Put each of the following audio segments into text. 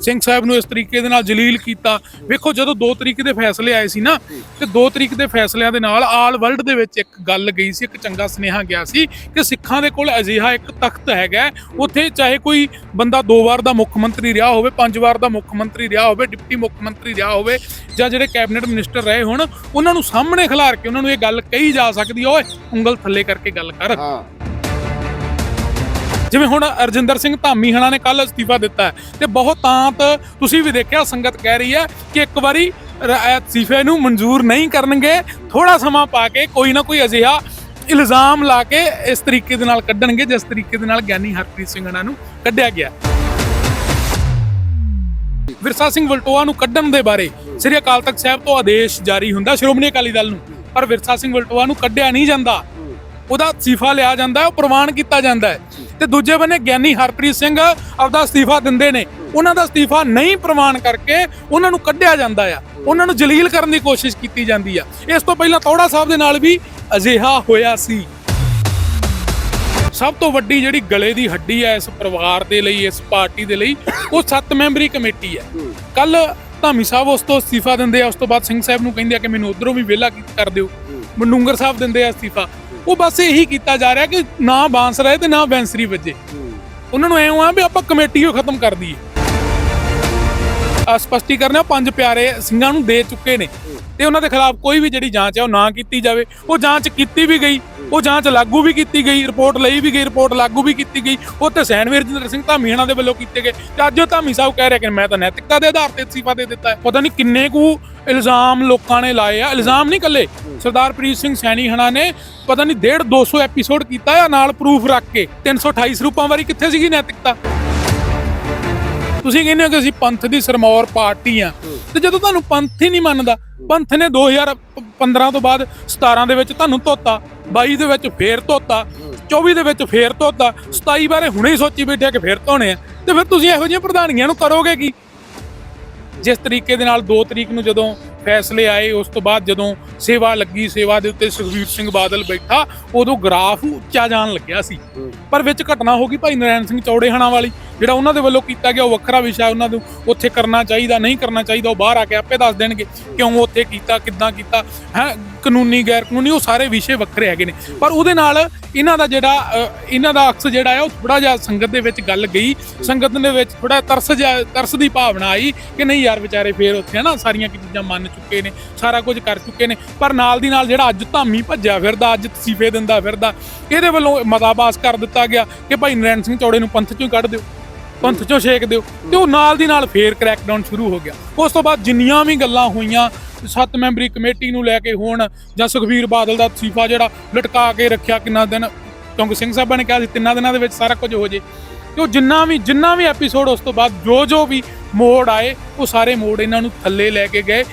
ਸਿੰਘ ਸਾਹਿਬ ਨੂੰ ਇਸ ਤਰੀਕੇ ਦੇ ਨਾਲ ਜਲੀਲ ਕੀਤਾ। ਵੇਖੋ ਜਦੋਂ ਦੋ ਤਰੀਕ ਦੇ ਫੈਸਲੇ ਆਏ ਸੀ ਨਾ ਤੇ ਦੋ ਤਰੀਕ ਦੇ ਫੈਸਲਿਆਂ ਦੇ ਨਾਲ ਆਲ ਵਰਲਡ ਦੇ ਵਿੱਚ ਇੱਕ ਗੱਲ ਗਈ ਸੀ ਇੱਕ ਚੰਗਾ ਸੁਨੇਹਾ ਗਿਆ ਸੀ ਕਿ ਸਿੱਖਾਂ ਦੇ ਕੋਲ ਅਜਿਹਾ ਇੱਕ ਤਖਤ ਹੈਗਾ ਉੱਥੇ ਚਾਹੇ ਕੋਈ ਬੰਦਾ ਦੋ ਵਾਰ ਦਾ ਮੁੱਖ ਮੰਤਰੀ ਰਿਹਾ ਹੋਵੇ ਪੰਜ ਵਾਰ ਦਾ ਮੁੱਖ ਮੰਤਰੀ ਰਿਹਾ ਹੋਵੇ ਡਿਪਟੀ ਮੁੱਖ ਮੰਤਰੀ ਰਿਹਾ ਹੋਵੇ ਜਾਂ ਜਿਹੜੇ ਕੈਬਨਿਟ ਮਿਨਿਸਟਰ ਰਹੇ ਹੋਣ ਉਹਨਾਂ ਨੂੰ ਸਾਹਮਣੇ ਖਿਲਾਰ ਕੇ ਉਹਨਾਂ ਨੂੰ ਇਹ ਗੱਲ ਕਹੀ ਜਾ ਸਕਦੀ ਹੈ, ਓਏ ਉਂਗਲ ਥੱਲੇ ਕਰਕੇ ਗੱਲ ਕਰ। ਹਾਂ। ਜਿਵੇਂ ਹੁਣ ਅਰਜਿੰਦਰ ਸਿੰਘ ਧਾਮੀ ਹਣਾ ਨੇ ਕੱਲ ਅਸਤੀਫਾ ਦਿੱਤਾ ਹੈ ਤੇ ਬਹੁਤ ਤਾਂਤ ਤੁਸੀਂ ਵੀ ਦੇਖਿਆ, ਸੰਗਤ ਕਹਿ ਰਹੀ ਹੈ ਕਿ ਇੱਕ ਵਾਰੀ ਅਸਤੀਫੇ ਨੂੰ ਮਨਜ਼ੂਰ ਨਹੀਂ ਕਰਨਗੇ ਥੋੜਾ ਸਮਾਂ ਪਾ ਕੇ ਕੋਈ ਨਾ ਕੋਈ ਅਜਿਹਾ ਇਲਜ਼ਾਮ ਲਾ ਕੇ ਇਸ ਤਰੀਕੇ ਦੇ ਨਾਲ ਕੱਢਣਗੇ, ਜਿਸ ਤਰੀਕੇ ਦੇ ਨਾਲ ਗਿਆਨੀ ਹਰਪ੍ਰੀਤ ਸਿੰਘ ਹਣਾ ਨੂੰ ਕੱਢਿਆ ਗਿਆ ਵਿਰਸਾ ਸਿੰਘ ਵਲਟੋਆ ਨੂੰ ਕੱਢਣ ਦੇ ਬਾਰੇ ਸ੍ਰੀ ਅਕਾਲ ਤਖਤ ਸਾਹਿਬ ਤੋਂ ਆਦੇਸ਼ ਜਾਰੀ ਹੁੰਦਾ ਸ਼੍ਰੋਮਣੀ ਅਕਾਲੀ ਦਲ ਨੂੰ, ਪਰ ਵਿਰਸਾ ਸਿੰਘ ਵਲਟੋਆ ਨੂੰ ਕੱਢਿਆ ਨਹੀਂ ਜਾਂਦਾ। ਉਹਦਾ ਅਸਤੀਫਾ ਲਿਆ ਜਾਂਦਾ ਹੈ ਉਹ ਪ੍ਰਵਾਨ ਕੀਤਾ ਜਾਂਦਾ ਹੈ। ਤੇ ਦੂਜੇ ਬੰਨੇ ਗਿਆਨੀ ਹਰਪ੍ਰੀਤ ਸਿੰਘ ਆਪਦਾ ਅਸਤੀਫਾ ਦਿੰਦੇ ਨੇ। ਉਹਨਾਂ ਦਾ ਅਸਤੀਫਾ ਨਹੀਂ ਪ੍ਰਵਾਨ ਕਰਕੇ ਉਹਨਾਂ ਨੂੰ ਕੱਢਿਆ ਜਾਂਦਾ ਆ। ਉਹਨਾਂ ਨੂੰ ਜਲੀਲ ਕਰਨ ਦੀ ਕੋਸ਼ਿਸ਼ ਕੀਤੀ ਜਾਂਦੀ ਆ। ਇਸ ਤੋਂ ਪਹਿਲਾਂ ਤੋੜਾ ਸਾਹਿਬ ਦੇ ਨਾਲ ਵੀ ਅਜਿਹਾ ਹੋਇਆ ਸੀ। ਸਭ ਤੋਂ ਵੱਡੀ ਜਿਹੜੀ ਗਲੇ ਦੀ ਹੱਡੀ ਹੈ ਇਸ ਪਰਿਵਾਰ ਦੇ ਲਈ ਇਸ ਪਾਰਟੀ ਦੇ ਲਈ ਉਹ ਸੱਤ ਮੈਂਬਰੀ ਕਮੇਟੀ ਹੈ। ਕੱਲ ਧਾਮੀ ਸਾਹਿਬ ਉਸ ਤੋਂ ਅਸਤੀਫਾ ਦਿੰਦੇ ਆ। ਉਸ ਤੋਂ ਬਾਅਦ ਸਿੰਘ ਸਾਹਿਬ ਨੂੰ ਕਹਿੰਦੇ ਆ ਕਿ ਮੈਨੂੰ ਉਧਰੋਂ ਵੀ ਵਿਹਲਾ ਕਰ ਦਿਓ। ਮਨੂੰਗਰ ਸਾਹਿਬ ਦਿੰਦੇ ਆ ਅਸਤੀਫਾ। ਉਹ ਬਸ ਇਹੀ ਕੀਤਾ ਜਾ ਰਿਹਾ ਕਿ ਨਾ ਬਾਂਸ ਰਹੇ ਤੇ ਨਾ ਬੈਂਸਰੀ ਵੱਜੇ। ਉਹਨਾਂ ਨੂੰ ਐਂ ਆ ਵੀ ਆਪਾਂ ਕਮੇਟੀ ਉਹ ਖਤਮ ਕਰ ਦਈਏ। ਆ ਸਪਸ਼ਟੀਕਰਨ ਆ, ਪੰਜ ਪਿਆਰੇ ਸਿੰਘਾਂ ਨੂੰ ਦੇ ਚੁੱਕੇ ਨੇ। ਤੇ ਉਹਨਾਂ ਦੇ ਖਿਲਾਫ ਕੋਈ ਵੀ ਜਿਹੜੀ ਜਾਂਚ ਹੈ ਉਹ ਨਾ ਕੀਤੀ ਜਾਵੇ। ਉਹ ਜਾਂਚ ਕੀਤੀ ਵੀ ਗਈ, ਉਹ ਜਾਂਚ ਲਾਗੂ ਵੀ ਕੀਤੀ ਗਈ, ਰਿਪੋਰਟ ਲਈ ਵੀ ਗਈ, ਰਿਪੋਰਟ ਲਾਗੂ ਵੀ ਕੀਤੀ ਗਈ। ਉਹ ਤੇ ਸੈਨਵੀਰ ਜਿੰਦਰ ਸਿੰਘ ਧਾਮੀ ਹਣਾ ਦੇ ਵੱਲੋਂ ਕੀਤੇ ਗਏ। ਤੇ ਅੱਜ ਉਹ ਧਾਮੀ ਸਾਹਿਬ ਕਹਿ ਰਹੇ ਕਿ ਮੈਂ ਤਾਂ ਨੈਤਿਕਤਾ ਦੇ ਆਧਾਰ ਤੇ ਅਸਤੀਫਾ ਦੇ ਦਿੱਤਾ ਪਤਾ ਨਹੀਂ ਕਿੰਨੇ ਕੁ ਇਲਜ਼ਾਮ ਲੋਕਾਂ ਨੇ ਲਾਏ ਆ। ਇਲਜ਼ਾਮ ਨਹੀਂ ਕੱਲੇ ਸਰਦਾਰ ਪ੍ਰੀਤ ਸਿੰਘ ਸੈਣੀ ਹਣਾ ਨੇ ਪਤਾ ਨਹੀਂ 1.5 200 ਐਪੀਸੋਡ ਕੀਤਾ ਆ ਨਾਲ ਪ੍ਰੂਫ ਰੱਖ ਕੇ। 328 ਸਰੂਪਾਂ ਵਾਰੀ ਕਿੱਥੇ ਸੀਗੀ ਨੈਤਿਕਤਾ? ਤੁਸੀਂ ਕਹਿੰਦੇ ਹੋ ਕਿ ਅਸੀਂ ਪੰਥ ਦੀ ਸਰਮੌਰ ਪਾਰਟੀ ਆ। ਤੇ ਜਦੋਂ ਤੁਹਾਨੂੰ ਪੰਥ ਹੀ ਨਹੀਂ ਮੰਨਦਾ, ਪੰਥ ਨੇ 2015 ਤੋਂ ਬਾਅਦ 17 ਦੇ ਵਿੱਚ ਤੁਹਾਨੂੰ ਧੋਤਾ 22 ਦੇ ਵਿੱਚ ਫੇਰ ਧੋਤਾ 24 ਦੇ ਵਿੱਚ ਫੇਰ ਧੋਤਾ 27 ਬਾਰੇ ਹੁਣੇ ਹੀ ਸੋਚੀ ਬੈਠੇ ਕਿ ਫੇਰ ਧੋਣੇ ਆ। ਤੇ ਫਿਰ ਤੁਸੀਂ ਇਹੋ ਜਿਹੀਆਂ ਪ੍ਰਧਾਨੀਆਂ ਨੂੰ ਕਰੋਗੇ ਕੀ? ਜਿਸ ਤਰੀਕੇ ਦੇ ਨਾਲ 2 ਤਰੀਕ ਨੂੰ ਜਦੋਂ ਫੈਸਲੇ ਆਏ ਉਸ ਤੋਂ ਬਾਅਦ ਜਦੋਂ ਸੇਵਾ ਲੱਗੀ ਸੇਵਾ ਦੇ ਉੱਤੇ ਸੁਖਬੀਰ ਸਿੰਘ ਬਾਦਲ ਬੈਠਾ ਉਦੋਂ ਗ੍ਰਾਫ ਉੱਚਾ ਜਾਣ ਲੱਗਿਆ ਸੀ। ਪਰ ਵਿੱਚ ਘਟਨਾ ਹੋ ਗਈ ਭਾਈ ਨਰੈਣ ਸਿੰਘ ਚੌੜੇਹਣਾ ਵਾਲੀ। ਜਿਹੜਾ ਉਹਨਾਂ ਦੇ ਵੱਲੋਂ ਕੀਤਾ ਗਿਆ ਉਹ ਵੱਖਰਾ ਵਿਸ਼ਾ ਉਹਨਾਂ ਨੂੰ ਉੱਥੇ ਕਰਨਾ ਚਾਹੀਦਾ, ਨਹੀਂ ਕਰਨਾ ਚਾਹੀਦਾ, ਉਹ ਬਾਹਰ ਆ ਕੇ ਆਪੇ ਦੱਸ ਦੇਣਗੇ ਕਿਉਂ ਉੱਥੇ ਕੀਤਾ, ਕਿੱਦਾਂ ਕੀਤਾ, ਹੈ, ਕਾਨੂੰਨੀ ਗੈਰ ਕਾਨੂੰਨੀ ਉਹ ਸਾਰੇ ਵਿਸ਼ੇ ਵੱਖਰੇ ਹੈਗੇ ਨੇ। ਪਰ ਉਹਦੇ ਨਾਲ ਇਹਨਾਂ ਦਾ ਜਿਹੜਾ ਇਹਨਾਂ ਦਾ ਅਕਸ ਜਿਹੜਾ ਹੈ, ਉਹ ਥੋੜਾ ਜਿਹਾ ਸੰਗਤ ਦੇ ਵਿੱਚ ਗੱਲ ਗਈ, ਸੰਗਤ ਦੇ ਵਿੱਚ ਥੋੜਾ ਤਰਸ ਜਿਹਾ- ਤਰਸ ਦੀ ਭਾਵਨਾ ਆਈ ਕਿ ਨਹੀਂ ਯਾਰ ਵਿਚਾਰੇ ਫੇਰ ਉੱਥੇ ਹਨਾ ਸਾਰੀਆਂ ਚੀਜ਼ਾਂ ਮੰਨ ਚੁੱਕੇ ਨੇ, ਸਾਰਾ ਕੁਝ ਕਰ ਚੁੱਕੇ ਨੇ, ਪਰ ਨਾਲ ਦੀ ਨਾਲ ਜਿਹੜਾ ਅੱਜ ਧਾਮੀ ਭੱਜਿਆ ਫਿਰਦਾ, ਅੱਜ ਤਸੀਫੇ ਦਿੰਦਾ ਫਿਰਦਾ, ਇਹਦੇ ਵੱਲੋਂ ਮਤਾਬਾਸ ਕਰ ਦਿੱਤਾ ਗਿਆ ਕਿ ਭਾਈ ਨਰੈਣ ਸਿੰਘ ਚੌੜੇ ਨੂੰ ਪੰਥ ਚੋਂ ਕੱਢ ਦਿਓ। ਪੰਥ ਚੋਂ ਛੇਕ ਦਿਓ ਤੇ ਉਹ ਨਾਲ ਦੀ ਨਾਲ ਫੇਰ ਕ੍ਰੈਕਡਾਊਨ ਸ਼ੁਰੂ ਹੋ ਗਿਆ। ਉਸ ਤੋਂ ਬਾਅਦ ਜਿੰਨੀਆਂ ਵੀ ਗੱਲਾਂ ਹੋਈਆਂ, ਸੱਤ ਮੈਂਬਰੀ ਕਮੇਟੀ ਨੂੰ ਲੈ ਕੇ ਹੋਣ ਜਾਂ ਸੁਖਬੀਰ ਬਾਦਲ ਦਾ ਅਸਤੀਫਾ ਜਿਹੜਾ ਲਟਕਾ ਕੇ ਰੱਖਿਆ ਕਿੰਨਾ ਦਿਨ ਕਿਉਂਕਿ ਸਿੰਘ ਸਾਹਿਬਾਂ ਨੇ ਕਿਹਾ ਸੀ ਤਿੰਨਾਂ ਦਿਨਾਂ ਦੇ ਵਿੱਚ ਸਾਰਾ ਕੁਝ ਹੋ ਜੇ। ਤੇ ਉਹ ਜਿੰਨਾ ਵੀ ਜਿੰਨਾ ਵੀ ਐਪੀਸੋਡ ਉਸ ਤੋਂ ਬਾਅਦ ਜੋ ਜੋ ਵੀ ਮੋੜ ਆਏ, ਉਹ ਸਾਰੇ ਮੋੜ ਇਹਨਾਂ ਨੂੰ ਥੱਲੇ ਲੈ ਕੇ ਗਏ।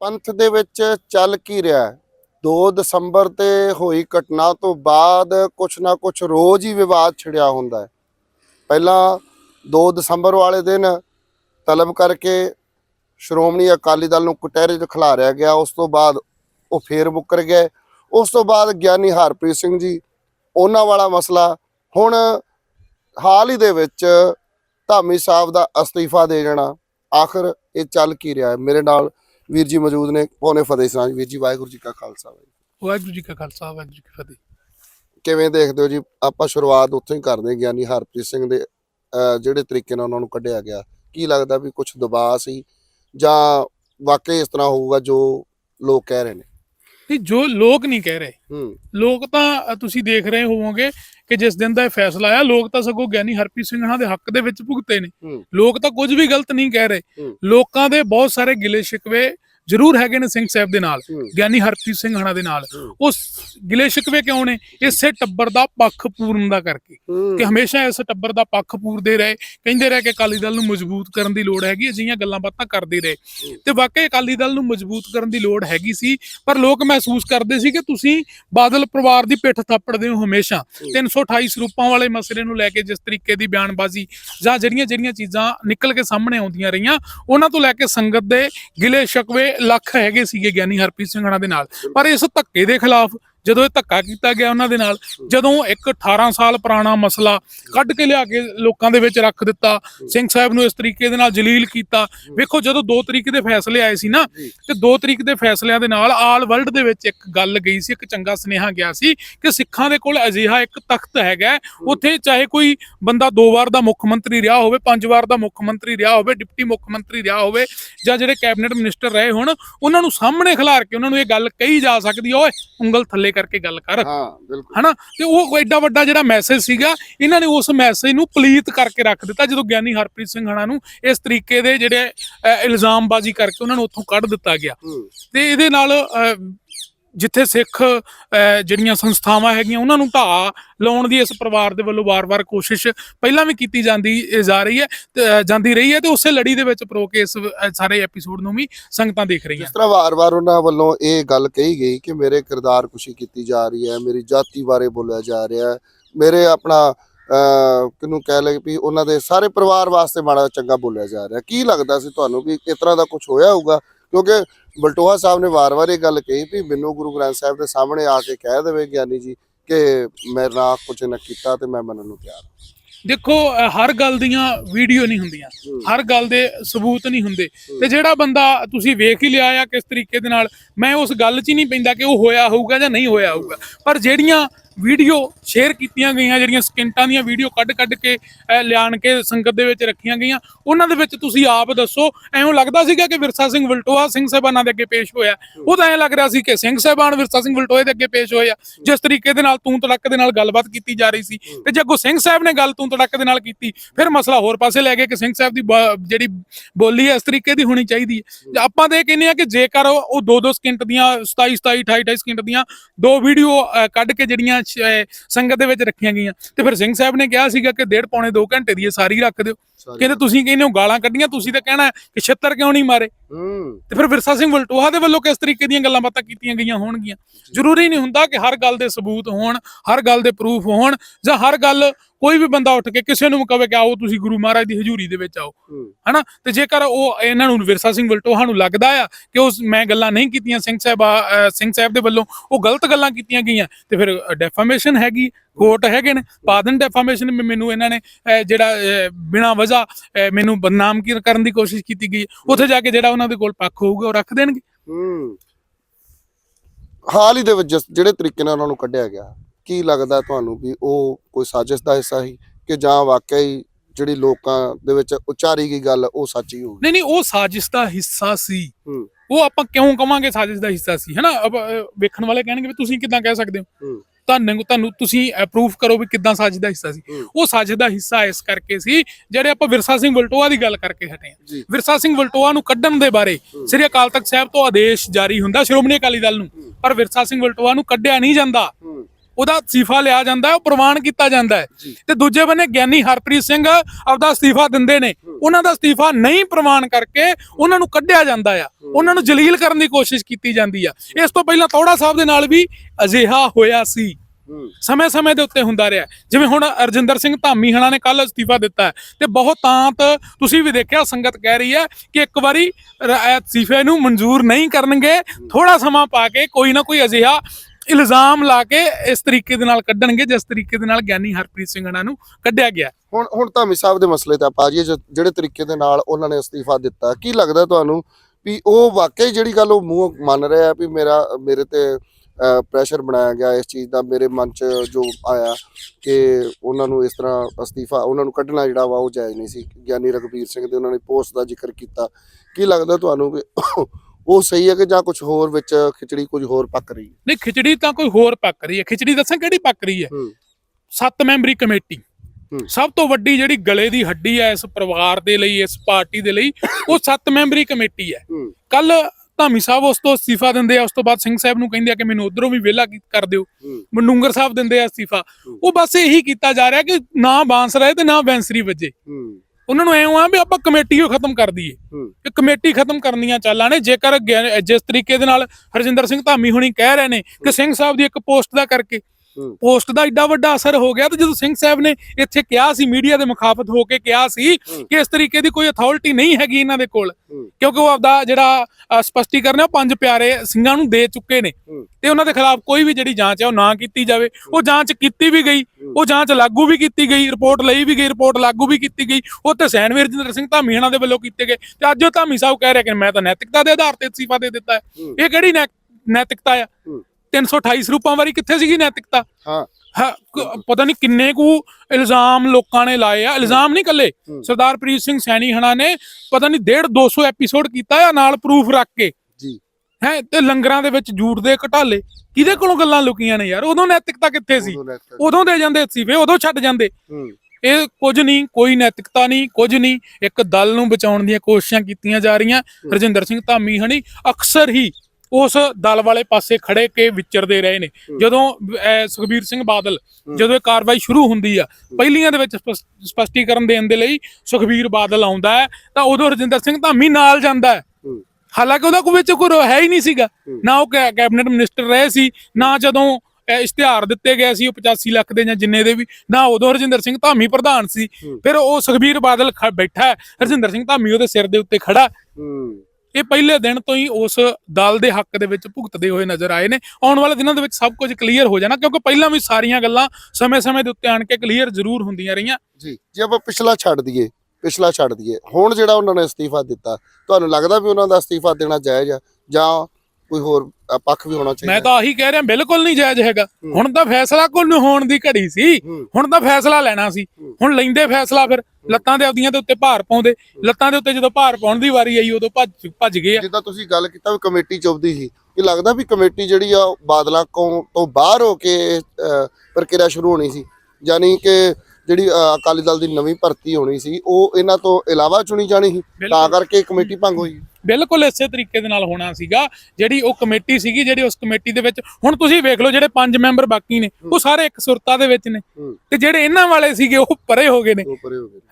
ਪੰਥ ਦੇ ਵਿੱਚ ਚੱਲ ਕੀ ਰਿਹਾ ਹੈ? 2 ਦਸੰਬਰ ਤੇ ਹੋਈ ਘਟਨਾ ਤੋਂ ਬਾਅਦ ਕੁਛ ਨਾ ਕੁਛ ਰੋਜ਼ ਹੀ ਵਿਵਾਦ ਛਿੜਿਆ ਹੁੰਦਾ ਹੈ। ਪਹਿਲਾਂ 2 ਦਸੰਬਰ ਵਾਲੇ ਦਿਨ ਤਲਬ ਕਰਕੇ ਸ਼੍ਰੋਮਣੀ ਅਕਾਲੀ ਦਲ ਨੂੰ ਕਟਹਿਰੇ 'ਚ ਖਿਲਾਰਿਆ ਗਿਆ। ਉਸ ਤੋਂ ਬਾਅਦ ਉਹ ਫੇਰ ਮੁੱਕਰ ਗਏ। ਉਸ ਤੋਂ ਬਾਅਦ ਗਿਆਨੀ ਹਰਪ੍ਰੀਤ ਸਿੰਘ ਜੀ, ਉਹਨਾਂ ਵਾਲਾ ਮਸਲਾ ਹੁਣ ਹਾਲ ਹੀ ਦੇ ਵਿੱਚ ਧਾਮੀ ਸਾਹਿਬ ਦਾ ਅਸਤੀਫਾ ਦੇ ਜਾਣਾ। ਆਖਰ ਇਹ ਚੱਲ ਕੀ ਰਿਹਾ ਹੈ? ਮੇਰੇ ਨਾਲ ਵੀਰ ਜੀ ਮੌਜੂਦ ਨੇ ਪੌਣੇ ਫਤਿਹ ਸਿੰਘ ਵੀਰ ਜੀ, ਵਾਹਿਗੁਰੂ ਜੀ ਕਾ ਖਾਲਸਾ, ਵਾਹਿਗੁਰੂ ਵਾਹਿਗੁਰੂ ਜੀ ਕਾ ਖਾਲਸਾ, ਵਾਹਿਗੁਰੂ ਜੀ ਕੀ ਫਤਿਹ। ਕਿਵੇਂ ਦੇਖਦੇ ਹੋ ਜੀ? ਆਪਾਂ ਸ਼ੁਰੂਆਤ ਉੱਥੋਂ ਹੀ ਕਰਦੇ ਹਾਂ ਗਿਆਨੀ ਹਰਪ੍ਰੀਤ ਸਿੰਘ ਦੇ ਜਿਹੜੇ ਤਰੀਕੇ ਨਾਲ ਉਹਨਾਂ ਨੂੰ ਕੱਢਿਆ ਗਿਆ। ਕੀ ਲੱਗਦਾ ਵੀ ਕੁਝ ਦਬਾਅ ਸੀ ਜਾਂ ਵਾਕਈ ਇਸ ਤਰ੍ਹਾਂ ਹੋਊਗਾ ਜੋ ਲੋਕ ਕਹਿ ਰਹੇ ਨੇ? ਇਹ ਜੋ ਲੋਕ ਨਹੀਂ ਕਹਿ ਰਹੇ। ਲੋਕ ਤਾਂ ਤੁਸੀਂ ਦੇਖ ਰਹੇ ਹੋਵੋਗੇ ਕਿ ਜਿਸ ਦਿਨ ਦਾ ਇਹ ਫੈਸਲਾ ਆਇਆ ਲੋਕ ਤਾਂ ਸਗੋਂ ਗਿਆਨੀ ਹਰਪ੍ਰੀਤ ਸਿੰਘ ਹਣਾ ਦੇ ਹੱਕ ਦੇ ਵਿੱਚ ਭੁਗਤੇ ਨੇ। ਲੋਕ ਤਾਂ ਕੁਝ ਵੀ ਗਲਤ ਨਹੀਂ ਕਹਿ ਰਹੇ। ਲੋਕਾਂ ਦੇ ਬਹੁਤ ਸਾਰੇ ਗਿਲੇ ਸ਼ਿਕਵੇ ਜ਼ਰੂਰ ਹੈਗੇ ਨੇ ਸਿੰਘ ਸਾਹਿਬ ਦੇ ਨਾਲ। ਗਿਆਨੀ ਹਰਪ੍ਰੀਤ ਸਿੰਘ ਹਣਾ ਦੇ ਨਾਲ। ਉਸ ਗਿਲੇ ਸ਼ਿਕਵੇ ਕਿਉਂ ਨੇ? ਇਸੇ ਟੱਬਰ ਦਾ ਪੱਖ ਪੂਰਨ ਦਾ ਕਰਕੇ। ਕਿ ਹਮੇਸ਼ਾ ਇਸ ਟੱਬਰ ਦਾ ਪੱਖ ਪੂਰਦੇ ਰਹੇ ਕਹਿੰਦੇ ਰਹੇ ਕਿ ਅਕਾਲੀ ਦਲ ਨੂੰ ਮਜ਼ਬੂਤ ਕਰਨ ਦੀ ਲੋੜ ਹੈਗੀ ਅਜਿਹੀਆਂ ਗੱਲਾਂ ਬਾਤਾਂ ਕਰਦੇ ਰਹੇ। ਤੇ ਵਾਕਈ ਅਕਾਲੀ ਦਲ ਨੂੰ ਮਜ਼ਬੂਤ ਕਰਨ ਦੀ ਲੋੜ ਹੈਗੀ ਸੀ ਪਰ ਲੋਕ ਮਹਿਸੂਸ ਕਰਦੇ ਸੀ ਕਿ ਤੁਸੀਂ ਬਾਦਲ ਪਰਿਵਾਰ ਦੀ ਪਿੱਠ ਥਾਪੜਦੇ ਹੋ ਹਮੇਸ਼ਾ। 328 ਸਰੂਪਾਂ ਵਾਲੇ ਮਸਲੇ ਨੂੰ ਲੈ ਕੇ ਜਿਸ ਤਰੀਕੇ ਦੀ ਬਿਆਨਬਾਜ਼ੀ ਜਾਂ ਜਿਹੜੀਆਂ ਜਿਹੜੀਆਂ ਚੀਜ਼ਾਂ ਨਿਕਲ ਕੇ ਸਾਹਮਣੇ ਆਉਂਦੀਆਂ ਰਹੀਆਂ ਉਹਨਾਂ ਤੋਂ ਲੈ ਕੇ ਸੰਗਤ ਦੇ ਗਿਲੇ ਸ਼ਕਵੇ ਲੱਖ ਹੈਗੇ ਸੀਗੇ ਗਿਆਨੀ ਹਰਪ੍ਰੀਤ ਸਿੰਘ ਹਣਾ ਦੇ ਨਾਲ। ਪਰ ਇਸ ਧੱਕੇ ਦੇ ਖਿਲਾਫ ਜਦੋਂ ਇਹ ਧੱਕਾ ਕੀਤਾ ਗਿਆ ਉਹਨਾਂ ਦੇ ਨਾਲ ਜਦੋਂ ਇੱਕ 18 ਸਾਲ ਪੁਰਾਣਾ ਮਸਲਾ ਕੱਢ ਕੇ ਲਿਆ ਕੇ ਲੋਕਾਂ ਦੇ ਵਿੱਚ ਰੱਖ ਦਿੱਤਾ ਸਿੰਘ ਸਾਹਿਬ ਨੂੰ ਇਸ ਤਰੀਕੇ ਦੇ ਨਾਲ ਜਲੀਲ ਕੀਤਾ। ਵੇਖੋ ਜਦੋਂ ਦੋ ਤਰੀਕ ਦੇ ਫੈਸਲੇ ਆਏ ਸੀ ਨਾ ਤੇ ਦੋ ਤਰੀਕ ਦੇ ਫੈਸਲਿਆਂ ਦੇ ਨਾਲ ਆਲ ਵਰਲਡ ਦੇ ਵਿੱਚ ਇੱਕ ਗੱਲ ਗਈ ਸੀ ਇੱਕ ਚੰਗਾ ਸੁਨੇਹਾ ਗਿਆ ਸੀ ਕਿ ਸਿੱਖਾਂ ਦੇ ਕੋਲ ਅਜਿਹਾ ਇੱਕ ਤਖਤ ਹੈਗਾ ਉੱਥੇ ਚਾਹੇ ਕੋਈ ਬੰਦਾ ਦੋ ਵਾਰ ਦਾ ਮੁੱਖ ਮੰਤਰੀ ਰਿਹਾ ਹੋਵੇ ਪੰਜ ਵਾਰ ਦਾ ਮੁੱਖ ਮੰਤਰੀ ਰਿਹਾ ਹੋਵੇ ਡਿਪਟੀ ਮੁੱਖ ਮੰਤਰੀ ਰਿਹਾ ਹੋਵੇ ਜਾਂ ਜਿਹੜੇ ਕੈਬਨਿਟ ਮਿਨਿਸਟਰ ਰਹੇ ਹੋਣ ਉਹਨਾਂ ਨੂੰ ਸਾਹਮਣੇ ਖਿਲਾਰ ਕੇ ਉਹਨਾਂ ਨੂੰ ਇਹ ਗੱਲ ਕਹੀ ਜਾ ਸਕਦੀ ਹੈ, ਓਏ ਉਂਗਲ ਥੱਲੇ ਕਰਕੇ ਗੱਲ ਕਰ। ਹਾਂ ਬਿਲਕੁਲ। ਹਨਾ? ਤੇ ਉਹ ਐਡਾ ਵੱਡਾ ਜਿਹੜਾ ਮੈਸੇਜ ਸੀਗਾ ਇਹਨਾਂ ਨੇ ਉਸ ਮੈਸੇਜ ਨੂੰ ਪਲੀਤ ਕਰਕੇ ਰੱਖ ਦਿੱਤਾ ਜਦੋਂ ਗਿਆਨੀ ਹਰਪ੍ਰੀਤ ਸਿੰਘ ਹਣਾ ਨੂੰ ਇਸ ਤਰੀਕੇ ਦੇ ਜਿਹੜੇ ਇਲਜ਼ਾਮਬਾਜ਼ੀ ਕਰਕੇ ਉਹਨਾਂ ਨੂੰ ਉੱਥੋਂ ਕੱਢ ਦਿੱਤਾ ਗਿਆ। ਤੇ ਇਹਦੇ ਨਾਲ ਜਿੱਥੇ ਸਿੱਖ ਜਿਹੜੀਆਂ ਸੰਸਥਾਵਾਂ ਹੈਗੀਆਂ ਉਹਨਾਂ ਨੂੰ ਢਾਹ ਲਾਉਣ ਦੀ ਇਸ ਪਰਿਵਾਰ ਦੇ ਵੱਲੋਂ ਵਾਰ-ਵਾਰ ਕੋਸ਼ਿਸ਼ ਪਹਿਲਾਂ ਵੀ ਕੀਤੀ ਜਾਂਦੀ ਜਾ ਰਹੀ ਹੈ ਜਾਂਦੀ ਰਹੀ ਹੈ ਤੇ ਉਸੇ ਲੜੀ ਦੇ ਵਿੱਚ ਪਰੋ ਕੇ ਇਸ ਸਾਰੇ ਐਪੀਸੋਡ ਨੂੰ ਵੀ ਸੰਗਤਾਂ ਦੇਖ ਰਹੀਆਂ। ਜਿਸ ਤਰ੍ਹਾਂ ਵਾਰ-ਵਾਰ ਉਹਨਾਂ ਵੱਲੋਂ ਇਹ ਗੱਲ ਕਹੀ ਗਈ ਕਿ ਮੇਰੇ ਕਿਰਦਾਰ ਕੁਸ਼ੀ ਕੀਤੀ ਜਾ ਰਹੀ ਹੈ ਮੇਰੀ ਜਾਤੀ ਬਾਰੇ ਬੋਲਿਆ ਜਾ ਰਿਹਾ ਹੈ ਮੇਰੇ ਆਪਣਾ ਅਹ, ਕਿਹਨੂੰ ਕਹਿ ਲਏ ਵੀ ਉਹਨਾਂ ਦੇ ਸਾਰੇ ਪਰਿਵਾਰ ਵਾਸਤੇ ਮਾੜਾ ਚੰਗਾ ਬੋਲਿਆ ਜਾ ਰਿਹਾ ਕੀ ਲੱਗਦਾ ਸੀ ਤੁਹਾਨੂੰ ਵੀ ਇਸ ਤਰ੍ਹਾਂ ਦਾ ਕੁਝ ਹੋਇਆ ਹੋਊਗਾ? ਕਿਉਂਕਿ ਬਲਟੋਹਾ ਸਾਹਿਬ ਨੇ ਵਾਰ-ਵਾਰ ਇਹ ਗੱਲ ਕਹੀ ਵੀ ਮੈਨੂੰ ਗੁਰੂ ਗ੍ਰੰਥ ਸਾਹਿਬ ਦੇ ਸਾਹਮਣੇ ਆ ਕੇ ਕਹਿ ਦੇਵੇ ਗਿਆਨੀ ਜੀ ਕਿ ਮੇਰੇ ਨਾਲ ਕੁਝ ਨਾ ਕੀਤਾ ਤੇ ਮੈਂ ਮੰਨਣ ਨੂੰ ਤਿਆਰ। ਦੇਖੋ ਹਰ ਗੱਲ ਦੀਆਂ ਵੀਡੀਓ ਨਹੀਂ ਹੁੰਦੀਆਂ। ਹਰ ਗੱਲ ਦੇ ਸਬੂਤ ਨਹੀਂ ਹੁੰਦੇ। ਤੇ ਜਿਹੜਾ ਬੰਦਾ ਤੁਸੀਂ ਵੇਖ ਹੀ ਲਿਆ ਆ ਕਿਸ ਤਰੀਕੇ ਦੇ ਨਾਲ ਮੈਂ ਉਸ ਗੱਲ 'ਚ ਹੀ ਨਹੀਂ ਪੈਂਦਾ ਕਿ ਉਹ ਹੋਇਆ ਹੋਊਗਾ ਜਾਂ ਨਹੀਂ ਹੋਇਆ ਹੋਊਗਾ। ਪਰ ਜਿਹੜੀਆਂ ਵੀਡੀਓ ਸ਼ੇਅਰ ਕੀਤੀਆਂ ਗਈਆਂ, ਜਿਹੜੀਆਂ ਸਕਿੰਟਾਂ ਦੀਆਂ ਵੀਡੀਓ ਕੱਢ-ਕੱਢ ਕੇ ਲਿਆਣ ਕੇ ਸੰਗਤ ਦੇ ਵਿੱਚ ਰੱਖੀਆਂ ਗਈਆਂ। ਉਹਨਾਂ ਦੇ ਵਿੱਚ ਤੁਸੀਂ ਆਪ ਦੱਸੋ ਐਵੇਂ ਲੱਗਦਾ ਸੀਗਾ ਕਿ ਵਿਰਸਾ ਸਿੰਘ ਵਲਟੋਆ ਸਿੰਘ ਸਾਹਿਬਾਨਾਂ ਦੇ ਅੱਗੇ ਪੇਸ਼ ਹੋਇਆ। ਉਹ ਤਾਂ ਐਂ ਲੱਗ ਰਿਹਾ ਸੀ ਕਿ ਸਿੰਘ ਸਾਹਿਬਾਨ ਵਿਰਸਾ ਸਿੰਘ ਵਲਟੋਏ ਦੇ ਅੱਗੇ ਪੇਸ਼ ਹੋਏ ਆ। ਜਿਸ ਤਰੀਕੇ ਦੇ ਨਾਲ ਤੂੰ ਤੜੱਕ ਦੇ ਨਾਲ ਗੱਲਬਾਤ ਕੀਤੀ ਜਾ ਰਹੀ ਸੀ ਤੇ ਜੇ ਅੱਗੋਂ ਸਿੰਘ ਸਾਹਿਬ ਨੇ ਗੱਲ ਤੂੰ ਤੜੱਕ ਦੇ ਨਾਲ ਕੀਤੀ, ਫਿਰ ਮਸਲਾ ਹੋਰ ਪਾਸੇ ਲੈ ਗਏ ਕਿ ਸਿੰਘ ਸਾਹਿਬ ਦੀ ਬ- ਜਿਹੜੀ ਬੋਲੀ ਹੈ ਇਸ ਤਰੀਕੇ ਦੀ ਹੋਣੀ ਚਾਹੀਦੀ ਹੈ। ਆਪਾਂ ਤਾਂ ਇਹ ਕਹਿੰਦੇ ਆ ਕਿ ਜੇਕਰ ਉਹ 2-2 ਸਕਿੰਟ ਦੀਆਂ 27 27 28 28 ਸਕਿੰਟ ਦੀਆਂ ਦੋ ਵੀਡੀਓ ਕੱਢ ਕੇ ਜਿਹੜੀਆਂ ਸੰਗਤ ਦੇ ਵਿੱਚ ਰੱਖੀਆਂ ਗਈਆਂ। ਤੇ ਫਿਰ ਸਿੰਘ ਸਾਹਿਬ ਨੇ ਕਿਹਾ ਸੀਗਾ ਕਿ ਡੇਢ ਪੌਣੇ 2 ਘੰਟੇ ਦੀ ਇਹ ਸਾਰੀ ਰੱਖ ਦਿਓ। ਕਿਤੇ ਤੁਸੀਂ ਕਹਿੰਦੇ ਹੋ ਗਾਲਾਂ ਕੱਢੀਆਂ ਤੁਸੀਂ ਤਾਂ ਕਹਿਣਾ ਕਿ ਛੱਤਰ ਕਿਉਂ ਨਹੀਂ ਮਾਰੇ? ਹੂੰ। ਤੇ ਫਿਰ ਵਿਰਸਾ ਸਿੰਘ ਵਲਟੋਹਾ ਦੇ ਵੱਲੋਂ ਕਿਸ ਤਰੀਕੇ ਦੀਆਂ ਗੱਲਾਂ ਬਾਤਾਂ ਕੀਤੀਆਂ ਗਈਆਂ ਹੋਣਗੀਆਂ? ਜ਼ਰੂਰੀ ਨਹੀਂ ਹੁੰਦਾ ਕਿ ਹਰ ਗੱਲ ਦੇ ਸਬੂਤ ਹੋਣ ਹਰ ਗੱਲ ਦੇ ਪ੍ਰੂਫ ਹੋਣ ਜਾਂ ਹਰ ਗੱਲ ਕੋਈ ਵੀ ਬੰਦਾ ਉੱਠ ਕੇ ਕਿਸੇ ਨੂੰ ਕਹੇ ਕਿ ਆਓ ਤੁਸੀਂ ਗੁਰੂ ਮਹਾਰਾਜ ਦੀ ਹਜ਼ੂਰੀ ਦੇ ਵਿੱਚ ਆਓ। ਹਨਾ? ਤੇ ਜੇਕਰ ਉਹ ਇਹਨਾਂ ਨੂੰ ਵਿਰਸਾ ਸਿੰਘ ਵਲਟੋਹਾ ਨੂੰ ਲੱਗਦਾ ਆ ਕਿ ਉਸ ਮੈਂ ਗੱਲਾਂ ਨਹੀਂ ਕੀਤੀਆਂ ਸਿੰਘ ਸਾਹਿਬਾ ਸਿੰਘ ਸਾਹਿਬ ਦੇ ਵੱਲੋਂ ਉਹ ਗਲਤ ਗੱਲਾਂ ਕੀਤੀਆਂ ਗਈਆਂ ਤੇ ਫਿਰ ਡੈਫਾਮੇਸ਼ਨ ਹੈਗੀ ਕੋਰਟ ਹੈਗੇ ਨੇ ਪਾਦਨ ਡੈਫਾਮੇਸ਼ਨ ਮੈਨੂੰ ਇਹਨਾਂ ਨੇ ਜਿਹੜਾ ਬਿਨਾਂ ਵਜ੍ਹਾ ਮੈਨੂੰ ਬਦਨਾਮ ਕਰਨ ਦੀ ਕੋਸ਼ਿਸ਼ ਕੀਤੀ ਗਈ। ਉੱਥੇ ਜਾ ਕੇ ਜਿਹੜਾ ਉਹਨਾਂ ਦੇ ਕੋਲ ਪੱਖ ਹੋਊਗਾ ਉਹ ਰੱਖ ਦੇਣਗੇ। ਹੂੰ। ਹਾਲ ਹੀ ਦੇ ਵਿੱਚ ਜਿਹੜੇ ਤਰੀਕੇ ਨਾਲ ਉਹਨਾਂ ਨੂੰ ਕੱਢਿਆ ਗਿਆ ਕੀ ਲੱਗਦਾ ਤੁਹਾਨੂੰ ਵੀ ਉਹ ਕੋਈ ਸਾਜ਼ਿਸ਼ ਦਾ ਹਿੱਸਾ ਸੀ ਕਿ ਜਾਂ ਵਾਕਈ ਜਿਹੜੀ ਲੋਕਾਂ ਦੇ ਵਿੱਚ ਉਚਾਰੀ ਗਈ ਗੱਲ ਉਹ ਸੱਚ ਹੋਊਗੀ ਨਹੀਂ ਨਹੀਂ ਉਹ ਸਾਜ਼ਿਸ਼ ਦਾ ਹਿੱਸਾ ਸੀ। ਉਹ ਆਪਾਂ ਕਿਉਂ ਕਵਾਂਗੇ ਸਾਜ਼ਿਸ਼ ਦਾ ਹਿੱਸਾ ਸੀ? ਹੈਨਾ ਵੇਖਣ ਵਾਲੇ ਕਹਿਣਗੇ ਵੀ ਤੁਸੀਂ ਕਿਦਾਂ ਕਹਿ ਸਕਦੇ ਹੂੰ। ਤੁਹਾਨੂੰ ਤੁਹਾਨੂੰ ਤੁਸੀਂ ਅਪਰੂਵ ਕਰੋ ਵੀ ਕਿਦਾਂ ਸਾਜ਼ਿਸ਼ ਦਾ ਹਿੱਸਾ ਸੀ। ਉਹ ਸਾਜ਼ਿਸ਼ ਦਾ ਹਿੱਸਾ ਇਸ ਕਰਕੇ ਸੀ ਜਿਹੜੇ ਆਪਾਂ ਵਿਰਸਾ ਸਿੰਘ ਵਲਟੋਆ ਦੀ ਗੱਲ ਕਰਕੇ ਹਟੇ ਜੀ। ਵਿਰਸਾ ਸਿੰਘ ਵਲਟੋਆ ਨੂੰ ਕੱਢਣ ਦੇ ਬਾਰੇ ਸ੍ਰੀ ਅਕਾਲ ਤਖਤ ਸਾਹਿਬ ਤੋਂ ਆਦੇਸ਼ ਜਾਰੀ ਹੁੰਦਾ ਸ਼੍ਰੋਮਣੀ ਅਕਾਲੀ ਦਲ ਨੂੰ। ਪਰ ਵਿਰਸਾ ਸਿੰਘ ਵਲਟੋਆ ਨੂੰ ਕੱਢਿਆ ਨਹੀਂ ਜਾਂਦਾ। ਉਹਦਾ ਅਸਤੀਫਾ ਲਿਆ ਜਾਂਦਾ ਹੈ ਉਹ ਪ੍ਰਵਾਨ ਕੀਤਾ ਜਾਂਦਾ ਹੈ। ਤੇ ਦੂਜੇ ਬੰਨੇ ਗਿਆਨੀ ਹਰਪ੍ਰੀਤ ਸਿੰਘ ਆਪਦਾ ਅਸਤੀਫਾ ਦਿੰਦੇ ਨੇ। ਉਹਨਾਂ ਦਾ ਅਸਤੀਫਾ ਨਹੀਂ ਪ੍ਰਵਾਨ ਕਰਕੇ ਉਹਨਾਂ ਨੂੰ ਕੱਢਿਆ ਜਾਂਦਾ ਆ। ਉਹਨਾਂ ਨੂੰ ਜਲੀਲ ਕਰਨ ਦੀ ਕੋਸ਼ਿਸ਼ ਕੀਤੀ ਜਾਂਦੀ ਆ। ਇਸ ਤੋਂ ਪਹਿਲਾਂ ਤੋੜਾ ਸਾਹਿਬ ਦੇ ਨਾਲ ਵੀ ਅਜਿਹਾ ਹੋਇਆ ਸੀ। ਸਮੇਂ-ਸਮੇਂ ਦੇ ਉੱਤੇ ਹੁੰਦਾ ਰਿਹਾ। ਜਿਵੇਂ ਹੁਣ ਅਰਜਿੰਦਰ ਸਿੰਘ ਧਾਮੀ ਹਣਾ ਨੇ ਕੱਲ ਅਸਤੀਫਾ ਦਿੱਤਾ ਤੇ ਬਹੁਤ ਤਾਂਤ ਤੁਸੀਂ ਵੀ ਦੇਖਿਆ ਸੰਗਤ ਕਹਿ ਰਹੀ ਹੈ ਕਿ ਇੱਕ ਵਾਰੀ ਅਸਤੀਫੇ ਨੂੰ ਮਨਜ਼ੂਰ ਨਹੀਂ ਕਰਨਗੇ। ਥੋੜਾ ਸਮਾਂ ਪਾ ਕੇ ਕੋਈ ਨਾ ਕੋਈ ਅਜਿਹਾ ਇਲਜ਼ਾਮ ਲਾ ਕੇ ਇਸ ਤਰੀਕੇ ਦੇ ਨਾਲ ਕੱਢਣਗੇ, ਜਿਸ ਤਰੀਕੇ ਦੇ ਨਾਲ ਗਿਆਨੀ ਹਰਪ੍ਰੀਤ ਸਿੰਘ ਹਣਾ ਨੂੰ ਕੱਢਿਆ ਗਿਆ। ਹੁਣ ਹੁਣ ਧਾਮੀ ਸਾਹਿਬ ਦੇ ਮਸਲੇ ਤੇ ਆਪਾਂ ਆ ਜਿਹੜੇ ਤਰੀਕੇ ਦੇ ਨਾਲ ਉਹਨਾਂ ਨੇ ਅਸਤੀਫਾ ਦਿੱਤਾ। ਕੀ ਲੱਗਦਾ ਤੁਹਾਨੂੰ ਵੀ ਉਹ ਵਾਕਈ ਜਿਹੜੀ ਗੱਲ ਉਹ ਮੂੰਹ ਮੰਨ ਰਿਹਾ ਵੀ ਮੇਰਾ, ਮੇਰੇ ਤੇ ਪ੍ਰੈਸ਼ਰ ਬਣਾਇਆ ਗਿਆ, ਇਸ ਚੀਜ਼ ਦਾ ਮੇਰੇ ਮਨ 'ਚ ਜੋ ਆਇਆ ਕਿ ਉਹਨਾਂ ਨੂੰ ਇਸ ਤਰ੍ਹਾਂ ਅਸਤੀਫਾ, ਉਹਨਾਂ ਨੂੰ ਕੱਢਣਾ ਜਿਹੜਾ ਵਾ ਉਹ ਜਾਇਜ਼ ਨਹੀਂ ਸੀ। ਗਿਆਨੀ ਰਘਬੀਰ ਸਿੰਘ ਦੇ ਉਹਨਾਂ ਨੇ ਪੋਸਟ ਦਾ ਜ਼ਿਕਰ ਕੀਤਾ। ਕੀ ਲੱਗਦਾ ਤੁਹਾਨੂੰ ਵੀ ਉਹ ਸਹੀ ਹੈ ਕਿ ਜਾਂ ਕੁਝ ਹੋਰ ਵਿੱਚ ਖਿਚੜੀ ਕੁਝ ਹੋਰ ਪੱਕ ਰਹੀ ਹੈ? ਨਹੀਂ ਖਿਚੜੀ ਤਾਂ ਕੋਈ ਹੋਰ ਪੱਕ ਰਹੀ ਹੈ। ਖਿਚੜੀ ਦੱਸਾਂ ਕਿਹੜੀ ਪੱਕ ਰਹੀ ਹੈ? ਸੱਤ ਮੈਂਬਰੀ ਕਮੇਟੀ। ਸਭ ਤੋਂ ਵੱਡੀ ਜਿਹੜੀ ਗਲੇ ਦੀ ਹੱਡੀ ਹੈ ਇਸ ਪਰਿਵਾਰ ਦੇ ਲਈ ਇਸ ਪਾਰਟੀ ਦੇ ਲਈ ਉਹ ਸੱਤ ਮੈਂਬਰੀ ਕਮੇਟੀ ਹੈ। ਕੱਲ ਧਾਮੀ ਸਾਹਿਬ ਉਸ ਤੋਂ ਅਸਤੀਫਾ ਦਿੰਦੇ ਆ ਉਸ ਤੋਂ ਬਾਅਦ ਸਿੰਘ ਸਾਹਿਬ ਨੂੰ ਕਹਿੰਦੇ ਆ ਕਿ ਮੈਨੂੰ ਉਧਰੋਂ ਵੀ ਵਿਹਲਾ ਕਰ ਦਿਓ। ਹੂੰ। ਮੰਡੂੰਗਰ ਸਾਹਿਬ ਦਿੰਦੇ ਆ ਅਸਤੀਫਾ। ਉਹ ਬਸ ਇਹੀ ਕੀਤਾ ਜਾ ਰਿਹਾ ਕਿ ਨਾ ਬਾਂਸ ਰਹੇ ਤੇ ਨਾ ਬੈਂਸਰੀ ਵੱਜੇ। ਉਹਨਾਂ ਨੂੰ ਐਂ ਆ ਵੀ ਆਪਾਂ ਕਮੇਟੀ ਉਹ ਖਤਮ ਕਰ ਦਈਏ। ਕਿ ਕਮੇਟੀ ਖਤਮ ਕਰਨੀਆਂ ਚਾਲਾਂ ਨੇ। ਜੇਕਰ ਜਿਸ ਤਰੀਕੇ ਦੇ ਨਾਲ ਹਰਜਿੰਦਰ ਸਿੰਘ ਧਾਮੀ ਹੁਣੀ ਕਹਿ ਰਹੇ ਨੇ ਕਿ ਸਿੰਘ ਸਾਹਿਬ ਦੀ ਇੱਕ ਪੋਸਟ ਦਾ ਕਰਕੇ। ਪੋਸਟ ਦਾ ਐਡਾ ਵੱਡਾ ਅਸਰ ਹੋ ਗਿਆ ਤੇ ਜਦੋਂ ਸਿੰਘ ਸਾਹਿਬ ਨੇ ਇੱਥੇ ਕਿਹਾ ਸੀ ਮੀਡੀਆ ਦੇ ਮੁਖਾਫਤ ਹੋ ਕੇ ਕਿਹਾ ਸੀ। ਕਿ ਇਸ ਤਰੀਕੇ ਦੀ ਕੋਈ ਅਥਾਰਟੀ ਨਹੀਂ ਹੈਗੀ ਇਹਨਾਂ ਦੇ ਕੋਲ। ਕਿਉਂਕਿ ਉਹ ਆਪਦਾ ਜਿਹੜਾ ਸਪਸ਼ਟੀਕਰਨ ਹੈ ਉਹ ਪੰਜ ਪਿਆਰੇ ਸਿੰਘਾਂ ਨੂੰ ਦੇ ਚੁੱਕੇ ਨੇ। ਤੇ ਉਹਨਾਂ ਦੇ ਖਿਲਾਫ ਕੋਈ ਵੀ ਜਿਹੜੀ ਜਾਂਚ ਹੈ ਉਹ ਨਾ ਕੀਤੀ ਜਾਵੇ ਉਹ ਜਾਂਚ ਕੀਤੀ ਵੀ ਗਈ ਉਹ ਜਾਂਚ ਲਾਗੂ ਵੀ ਕੀਤੀ ਗਈ ਰਿਪੋਰਟ ਲਈ ਵੀ ਗਈ ਰਿਪੋਰਟ ਲਾਗੂ ਵੀ ਕੀਤੀ ਗਈ ਉਹ ਤੇ ਸੈਨਵੀਰ ਜਿੰਦਰ ਸਿੰਘ ਧਾਮੀ ਹਣਾ ਦੇ ਵੱਲੋਂ ਕੀਤੇ ਗਏ ਤੇ ਅੱਜ ਉਹ ਧਾਮੀ ਸਾਹਿਬ ਕਹਿ ਰਿਹਾ ਕਿ ਮੈਂ ਤਾਂ ਨੈਤਿਕਤਾ ਦੇ ਆਧਾਰ ਤੇ ਅਸਤੀਫਾ ਦੇ ਦਿੱਤਾ ਹੈ। ਇਹ ਕਿਹੜੀ ਨੈਤਿਕਤਾ ਆ ਹੂੰ। 328 ਸਰੂਪਾਂ ਵਾਰੀ ਕਿੱਥੇ ਸੀਗੀ ਨੈਤਿਕਤਾ? ਹਾਂ। ਹਾਂ, ਕ- ਪਤਾ ਨਹੀਂ ਕਿੰਨੇ ਕੁ ਇਲਜ਼ਾਮ ਲੋਕਾਂ ਨੇ ਲਾਏ ਆ। ਇਲਜ਼ਾਮ ਨਹੀਂ ਕੱਲੇ ਹੂੰ। ਸਰਦਾਰ ਪ੍ਰੀਤ ਸਿੰਘ ਸੈਣੀ ਹਣਾ ਨੇ ਪਤਾ ਨਹੀਂ 1.5 200 ਐਪੀਸੋਡ ਕੀਤਾ ਆ ਨਾਲ ਪ੍ਰੂਫ ਰੱਖ ਕੇ। ਜੀ। ਹੈ ਤੇ ਲੰਗਰਾਂ ਦੇ ਵਿੱਚ ਜੂਟ ਦੇ ਘਟਾਲੇ। ਕਿਹਦੇ ਕੋਲੋਂ ਗੱਲਾਂ ਲੁਕੀਆਂ ਨੇ ਯਾਰ? ਉਦੋਂ ਨੈਤਿਕਤਾ ਕਿੱਥੇ ਸੀ? ਉਦੋਂ ਦੇ ਜਾਂਦੇ ਸੀਵੇ ਉਦੋਂ ਛੱਡ ਜਾਂਦੇ। ਹੂੰ। ਇਹ ਕੁਝ ਨਹੀਂ ਕੋਈ ਨੈਤਿਕਤਾ ਨਹੀਂ ਕੁਝ ਨਹੀਂ ਇੱਕ ਦਲ ਨੂੰ ਬਚਾਉਣ ਦੀਆਂ ਕੋਸ਼ਿਸ਼ਾਂ ਕੀਤੀਆਂ ਜਾ ਰਹੀਆਂ। ਰਜਿੰਦਰ ਸਿੰਘ ਧਾਮੀ ਹਣੀ ਅਕਸਰ ਹੀ ਉਸ ਦਲ ਵਾਲੇ ਪਾਸੇ ਖੜੇ ਕੇ ਵਿਚਰਦੇ ਰਹੇ ਨੇ। ਜਦੋਂ ਸੁਖਬੀਰ ਸਿੰਘ ਬਾਦਲ ਜਦੋਂ ਇਹ ਕਾਰਵਾਈ ਸ਼ੁਰੂ ਹੁੰਦੀ ਆ ਪਹਿਲੀਆਂ ਦੇ ਵਿੱਚ ਸਪਸ- ਸਪਸ਼ਟੀਕਰਨ ਦੇਣ ਦੇ ਲਈ ਸੁਖਬੀਰ ਬਾਦਲ ਆਉਂਦਾ ਹੈ ਤਾਂ ਉਦੋਂ ਰਜਿੰਦਰ ਸਿੰਘ ਧਾਮੀ ਨਾਲ ਜਾਂਦਾ ਹੈ। ਹਾਲਾਂਕਿ ਉਹਦਾ ਕੋਈ ਵਿੱਚ ਕੋਈ ਹੈ ਹੀ ਨਹੀਂ ਸੀਗਾ। ਨਾ ਉਹ ਕੈਬਨਿਟ ਮਿਨਿਸਟਰ ਰਹੇ ਸੀ ਨਾ ਜਦੋਂ ਇਸ਼ਤਿਹਾਰ ਦਿੱਤੇ ਗਏ ਸੀ ਉਹ 85 ਲੱਖ ਦੇ ਜਾਂ ਜਿੰਨੇ ਦੇ ਵੀ ਨਾ ਉਦੋਂ ਰਜਿੰਦਰ ਸਿੰਘ ਧਾਮੀ ਪ੍ਰਧਾਨ ਸੀ। ਫਿਰ ਉਹ ਸੁਖਬੀਰ ਬਾਦਲ ਬੈਠਾ ਰਜਿੰਦਰ ਸਿੰਘ ਧਾਮੀ ਉਹਦੇ ਸਿਰ ਦੇ ਉੱਤੇ ਖੜਾ ਇਹ ਪਹਿਲੇ ਦਿਨ ਤੋਂ ਹੀ ਉਸ ਦਲ ਦੇ ਹੱਕ ਦੇ ਵਿੱਚ ਭੁਗਤਦੇ ਹੋਏ ਨਜ਼ਰ ਆਏ ਨੇ। ਆਉਣ ਵਾਲੇ ਦਿਨਾਂ ਦੇ ਵਿੱਚ ਸਭ ਕੁਝ ਕਲੀਅਰ ਹੋ ਜਾਣਾ, ਕਿਉਂਕਿ ਪਹਿਲਾਂ ਵੀ ਸਾਰੀਆਂ ਗੱਲਾਂ ਸਮੇਂ-ਸਮੇਂ ਦੇ ਉੱਤੇ ਆਣ ਕੇ ਕਲੀਅਰ ਜ਼ਰੂਰ ਹੁੰਦੀਆਂ ਰਹੀਆਂ। ਜੀ, ਜੇ ਆਪਾਂ ਪਿਛਲਾ ਛੱਡ ਦਈਏ, ਪਿਛਲਾ ਛੱਡ ਦਈਏ, ਹੁਣ ਜਿਹੜਾ ਉਹਨਾਂ ਨੇ ਅਸਤੀਫਾ ਦਿੱਤਾ, ਤੁਹਾਨੂੰ ਲੱਗਦਾ ਵੀ ਉਹਨਾਂ ਦਾ ਅਸਤੀਫਾ ਦੇਣਾ ਜਾਇਜ਼ ਆ? ਜਾਂ ਕੋਈ ਹੋਰ ਅ, ਪੱਖ ਵੀ ਹੋਣਾ ਚਾਹੀਦਾ ਮੈਂ ਤਾਂ ਆਹੀ ਕਹਿ ਰਿਹਾ ਬਿਲਕੁਲ ਨਹੀਂ ਜਾਇਜ਼ ਹੈਗਾ। ਹੁਣ ਤਾਂ ਫੈਸਲਾ ਕੋਈ ਨੂੰ ਹੋਣ ਦੀ ਘੜੀ ਸੀ। ਹੂੰ। ਹੁਣ ਤਾਂ ਫੈਸਲਾ ਲੈਣਾ ਸੀ। ਹੁਣ ਲੈਂਦੇ ਫੈਸਲਾ ਫਿਰ। ਲੱਤਾਂ ਦੇ ਆਪਦੀਆਂ ਦੇ ਉੱਤੇ ਭਾਰ ਪਾਉਂਦੇ। ਲੱਤਾਂ ਦੇ ਉੱਤੇ ਜਦੋਂ ਭਾਰ ਪਾਉਣ ਦੀ ਵਾਰੀ ਆਈ ਉਦੋਂ ਭੱਜ ਭੱਜ ਗਏ ਆ। ਜਿੱਦਾਂ ਤੁਸੀਂ ਗੱਲ ਕੀਤਾ ਵੀ ਕਮੇਟੀ ਚੁੱਪਦੀ ਸੀ ਕਿ ਲੱਗਦਾ ਵੀ ਕਮੇਟੀ ਜਿਹੜੀ ਆ ਉਹ ਬਾਦਲਾਂ ਕੌਮ ਤੋਂ ਬਾਹਰ ਹੋ ਕੇ ਅ, ਪ੍ਰਕਿਰਿਆ ਸ਼ੁਰੂ ਹੋਣੀ ਸੀ। ਯਾਨੀ ਕਿ ਜਿਹੜੀ ਅ, ਅਕਾਲੀ ਦਲ ਦੀ ਨਵੀਂ ਭਰਤੀ ਹੋਣੀ ਸੀ ਉਹ ਇਹਨਾਂ ਤੋਂ ਇਲਾਵਾ ਚੁਣੀ ਜਾਣੀ ਸੀ। ਤਾਂ। ਕਰਕੇ ਕਮੇਟੀ ਭੰਗ ਹੋਈ। ਬਿਲਕੁਲ ਇਸੇ ਤਰੀਕੇ ਦੇ ਨਾਲ ਹੋਣਾ ਸੀਗਾ ਜਿਹੜੀ ਉਹ ਕਮੇਟੀ ਸੀਗੀ ਜਿਹੜੀ ਉਸ ਕਮੇਟੀ ਦੇ ਵਿੱਚ ਹੁਣ ਤੁਸੀਂ ਵੇਖ ਲਓ ਜਿਹੜੇ ਪੰਜ ਮੈਂਬਰ ਬਾਕੀ ਨੇ ਉਹ ਸਾਰੇ ਇੱਕ ਸੁਰਤਾ ਦੇ ਵਿੱਚ ਨੇ ਤੇ ਜਿਹੜੇ ਇਹਨਾਂ ਵਾਲੇ ਸੀਗੇ ਉਹ ਪਰੇ ਹੋ ਗਏ ਨੇ।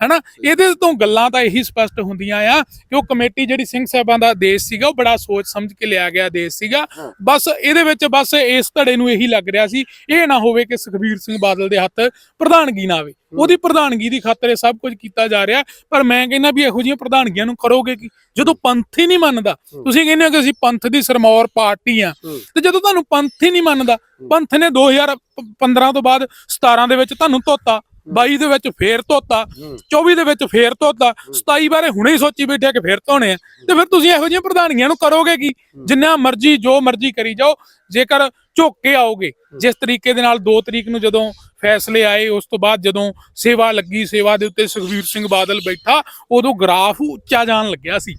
ਹਨਾ? ਇਹਦੇ ਤੋਂ ਗੱਲਾਂ ਤਾਂ ਇਹੀ ਸਪਸ਼ਟ ਹੁੰਦੀਆਂ ਆ ਕਿ ਉਹ ਕਮੇਟੀ ਜਿਹੜੀ ਸਿੰਘ ਸਾਹਿਬਾਂ ਦਾ ਦੇਸ਼ ਸੀਗਾ ਉਹ ਬੜਾ ਸੋਚ ਸਮਝ ਕੇ ਲਿਆ ਗਿਆ ਦੇਸ਼ ਸੀਗਾ। ਬਸ ਇਹਦੇ ਵਿੱਚ ਬਸ ਇਸ ਧੜੇ ਨੂੰ ਇਹੀ ਲੱਗ ਰਿਹਾ ਸੀ ਇਹ ਨਾ ਹੋਵੇ ਕਿ ਸੁਖਬੀਰ ਸਿੰਘ ਬਾਦਲ ਦੇ ਹੱਥ ਪ੍ਰਧਾਨਗੀ ਨਾ ਆਵੇ। ਉਹਦੀ ਪ੍ਰਧਾਨਗੀ ਦੀ ਖਾਤਰ ਇਹ ਸਭ ਕੁਝ ਕੀਤਾ ਜਾ ਰਿਹਾ ਪਰ ਮੈਂ ਕਹਿੰਦਾ ਵੀ ਇਹੋ ਜਿਹੀਆਂ ਪ੍ਰਧਾਨਗੀਆਂ ਨੂੰ ਕਰੋਗੇ ਕੀ? ਜਦੋਂ ਪੰਥ ਹੀ ਨਹੀਂ ਮੰਨਦਾ ਤੁਸੀਂ ਕਹਿੰਦੇ ਹੋ ਕਿ ਅਸੀਂ ਪੰਥ ਦੀ ਸਰਮੌਰ ਪਾਰਟੀ ਆ। ਤੇ ਜਦੋਂ ਤੁਹਾਨੂੰ ਪੰਥ ਹੀ ਨਹੀਂ ਮੰਨਦਾ ਪੰਥ ਨੇ 2015 ਤੋਂ ਬਾਅਦ 17 ਦੇ ਵਿੱਚ ਤੁਹਾਨੂੰ ਧੋਤਾ 22 ਦੇ ਵਿੱਚ ਫੇਰ ਧੋਤਾ ਹੂੰ। 24 ਦੇ ਵਿੱਚ ਫੇਰ ਧੋਤਾ 27 ਬਾਰੇ ਹੁਣੇ ਹੀ ਸੋਚੀ ਬੈਠਿਆ ਕਿ ਫੇਰ ਧੋਣੇ ਆ ਤੇ ਫਿਰ ਤੁਸੀਂ ਇਹੋ ਜਿਹੀਆਂ ਪ੍ਰਧਾਨੀਆਂ ਨੂੰ ਕਰੋਗੇ ਕੀ? ਜਿੰਨਾ ਮਰਜ਼ੀ ਜੋ ਮਰਜ਼ੀ ਕਰੀ ਜਾਓ ਜੇਕਰ ਝੁੱਕ ਕੇ ਆਓਗੇ ਜਿਸ ਤਰੀਕੇ ਦੇ ਨਾਲ 2 ਤਰੀਕ ਨੂੰ ਜਦੋਂ ਫੈਸਲੇ ਆਏ ਉਸ ਤੋਂ ਬਾਅਦ ਜਦੋਂ ਸੇਵਾ ਲੱਗੀ ਸੇਵਾ ਦੇ ਉੱਤੇ ਸੁਖਵੀਰ ਸਿੰਘ ਬਾਦਲ ਬੈਠਾ ਉਦੋਂ ਗ੍ਰਾਫ ਉੱਚਾ ਜਾਣ ਲੱਗਿਆ ਸੀ।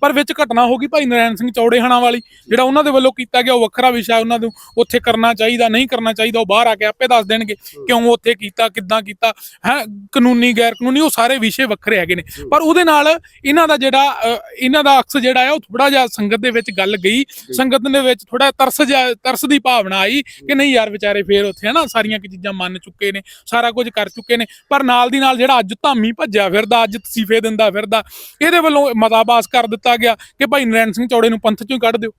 ਪਰ ਵਿੱਚ ਘਟਨਾ ਹੋ ਗਈ ਭਾਈ ਨਰੈਣ ਸਿੰਘ ਚੌੜੇਹਣਾ ਵਾਲੀ ਜਿਹੜਾ ਉਹਨਾਂ ਦੇ ਵੱਲੋਂ ਕੀਤਾ ਗਿਆ ਉਹ ਵੱਖਰਾ ਵਿਸ਼ਾ ਉਹਨਾਂ ਨੂੰ ਉੱਥੇ ਕਰਨਾ ਚਾਹੀਦਾ ਨਹੀਂ ਕਰਨਾ ਚਾਹੀਦਾ ਉਹ ਬਾਹਰ ਆ ਕੇ ਆਪੇ ਦੱਸ ਦੇਣਗੇ ਕਿਉਂ ਉੱਥੇ ਕੀਤਾ ਕਿੱਦਾਂ ਕੀਤਾ ਹੈ ਕਾਨੂੰਨੀ ਗੈਰ ਕਾਨੂੰਨੀ ਉਹ ਸਾਰੇ ਵਿਸ਼ੇ ਵੱਖਰੇ ਹੈਗੇ ਨੇ। ਪਰ ਉਹਦੇ ਨਾਲ ਇਹਨਾਂ ਦਾ ਜਿਹੜਾ ਇਹਨਾਂ ਦਾ ਅਕਸ ਜਿਹੜਾ ਹੈ ਉਹ ਥੋੜਾ ਜਿਹਾ ਸੰਗਤ ਦੇ ਵਿੱਚ ਗੱਲ ਗਈ। ਸੰਗਤ ਦੇ ਵਿੱਚ ਥੋੜਾ ਤਰਸ ਜਿਹਾ- ਤਰਸ ਦੀ ਭਾਵਨਾ ਆਈ ਕਿ ਨਹੀਂ ਯਾਰ ਵਿਚਾਰੇ ਫੇਰ ਉੱਥੇ ਹਨਾ ਸਾਰੀਆਂ ਕੀ ਚੀਜ਼ਾਂ ਮੰਨ ਚੁੱਕੇ ਨੇ, ਸਾਰਾ ਕੁਝ ਕਰ ਚੁੱਕੇ ਨੇ, ਪਰ ਨਾਲ ਦੀ ਨਾਲ ਜਿਹੜਾ ਅੱਜ ਧਾਮੀ ਭੱਜਿਆ ਫਿਰਦਾ, ਅੱਜ ਤਸੀਫੇ ਦਿੰਦਾ ਫਿਰਦਾ, ਇਹਦੇ ਵੱਲੋਂ ਮਤਾਬਾਸ ਕਰ ਦਿੱਤਾ ਗਿਆ ਕਿ ਭਾਈ ਨਰੈਣ ਸਿੰਘ ਚੌੜੇ ਨੂੰ ਪੰਥ ਚੋਂ ਕੱਢ ਦਿਓ,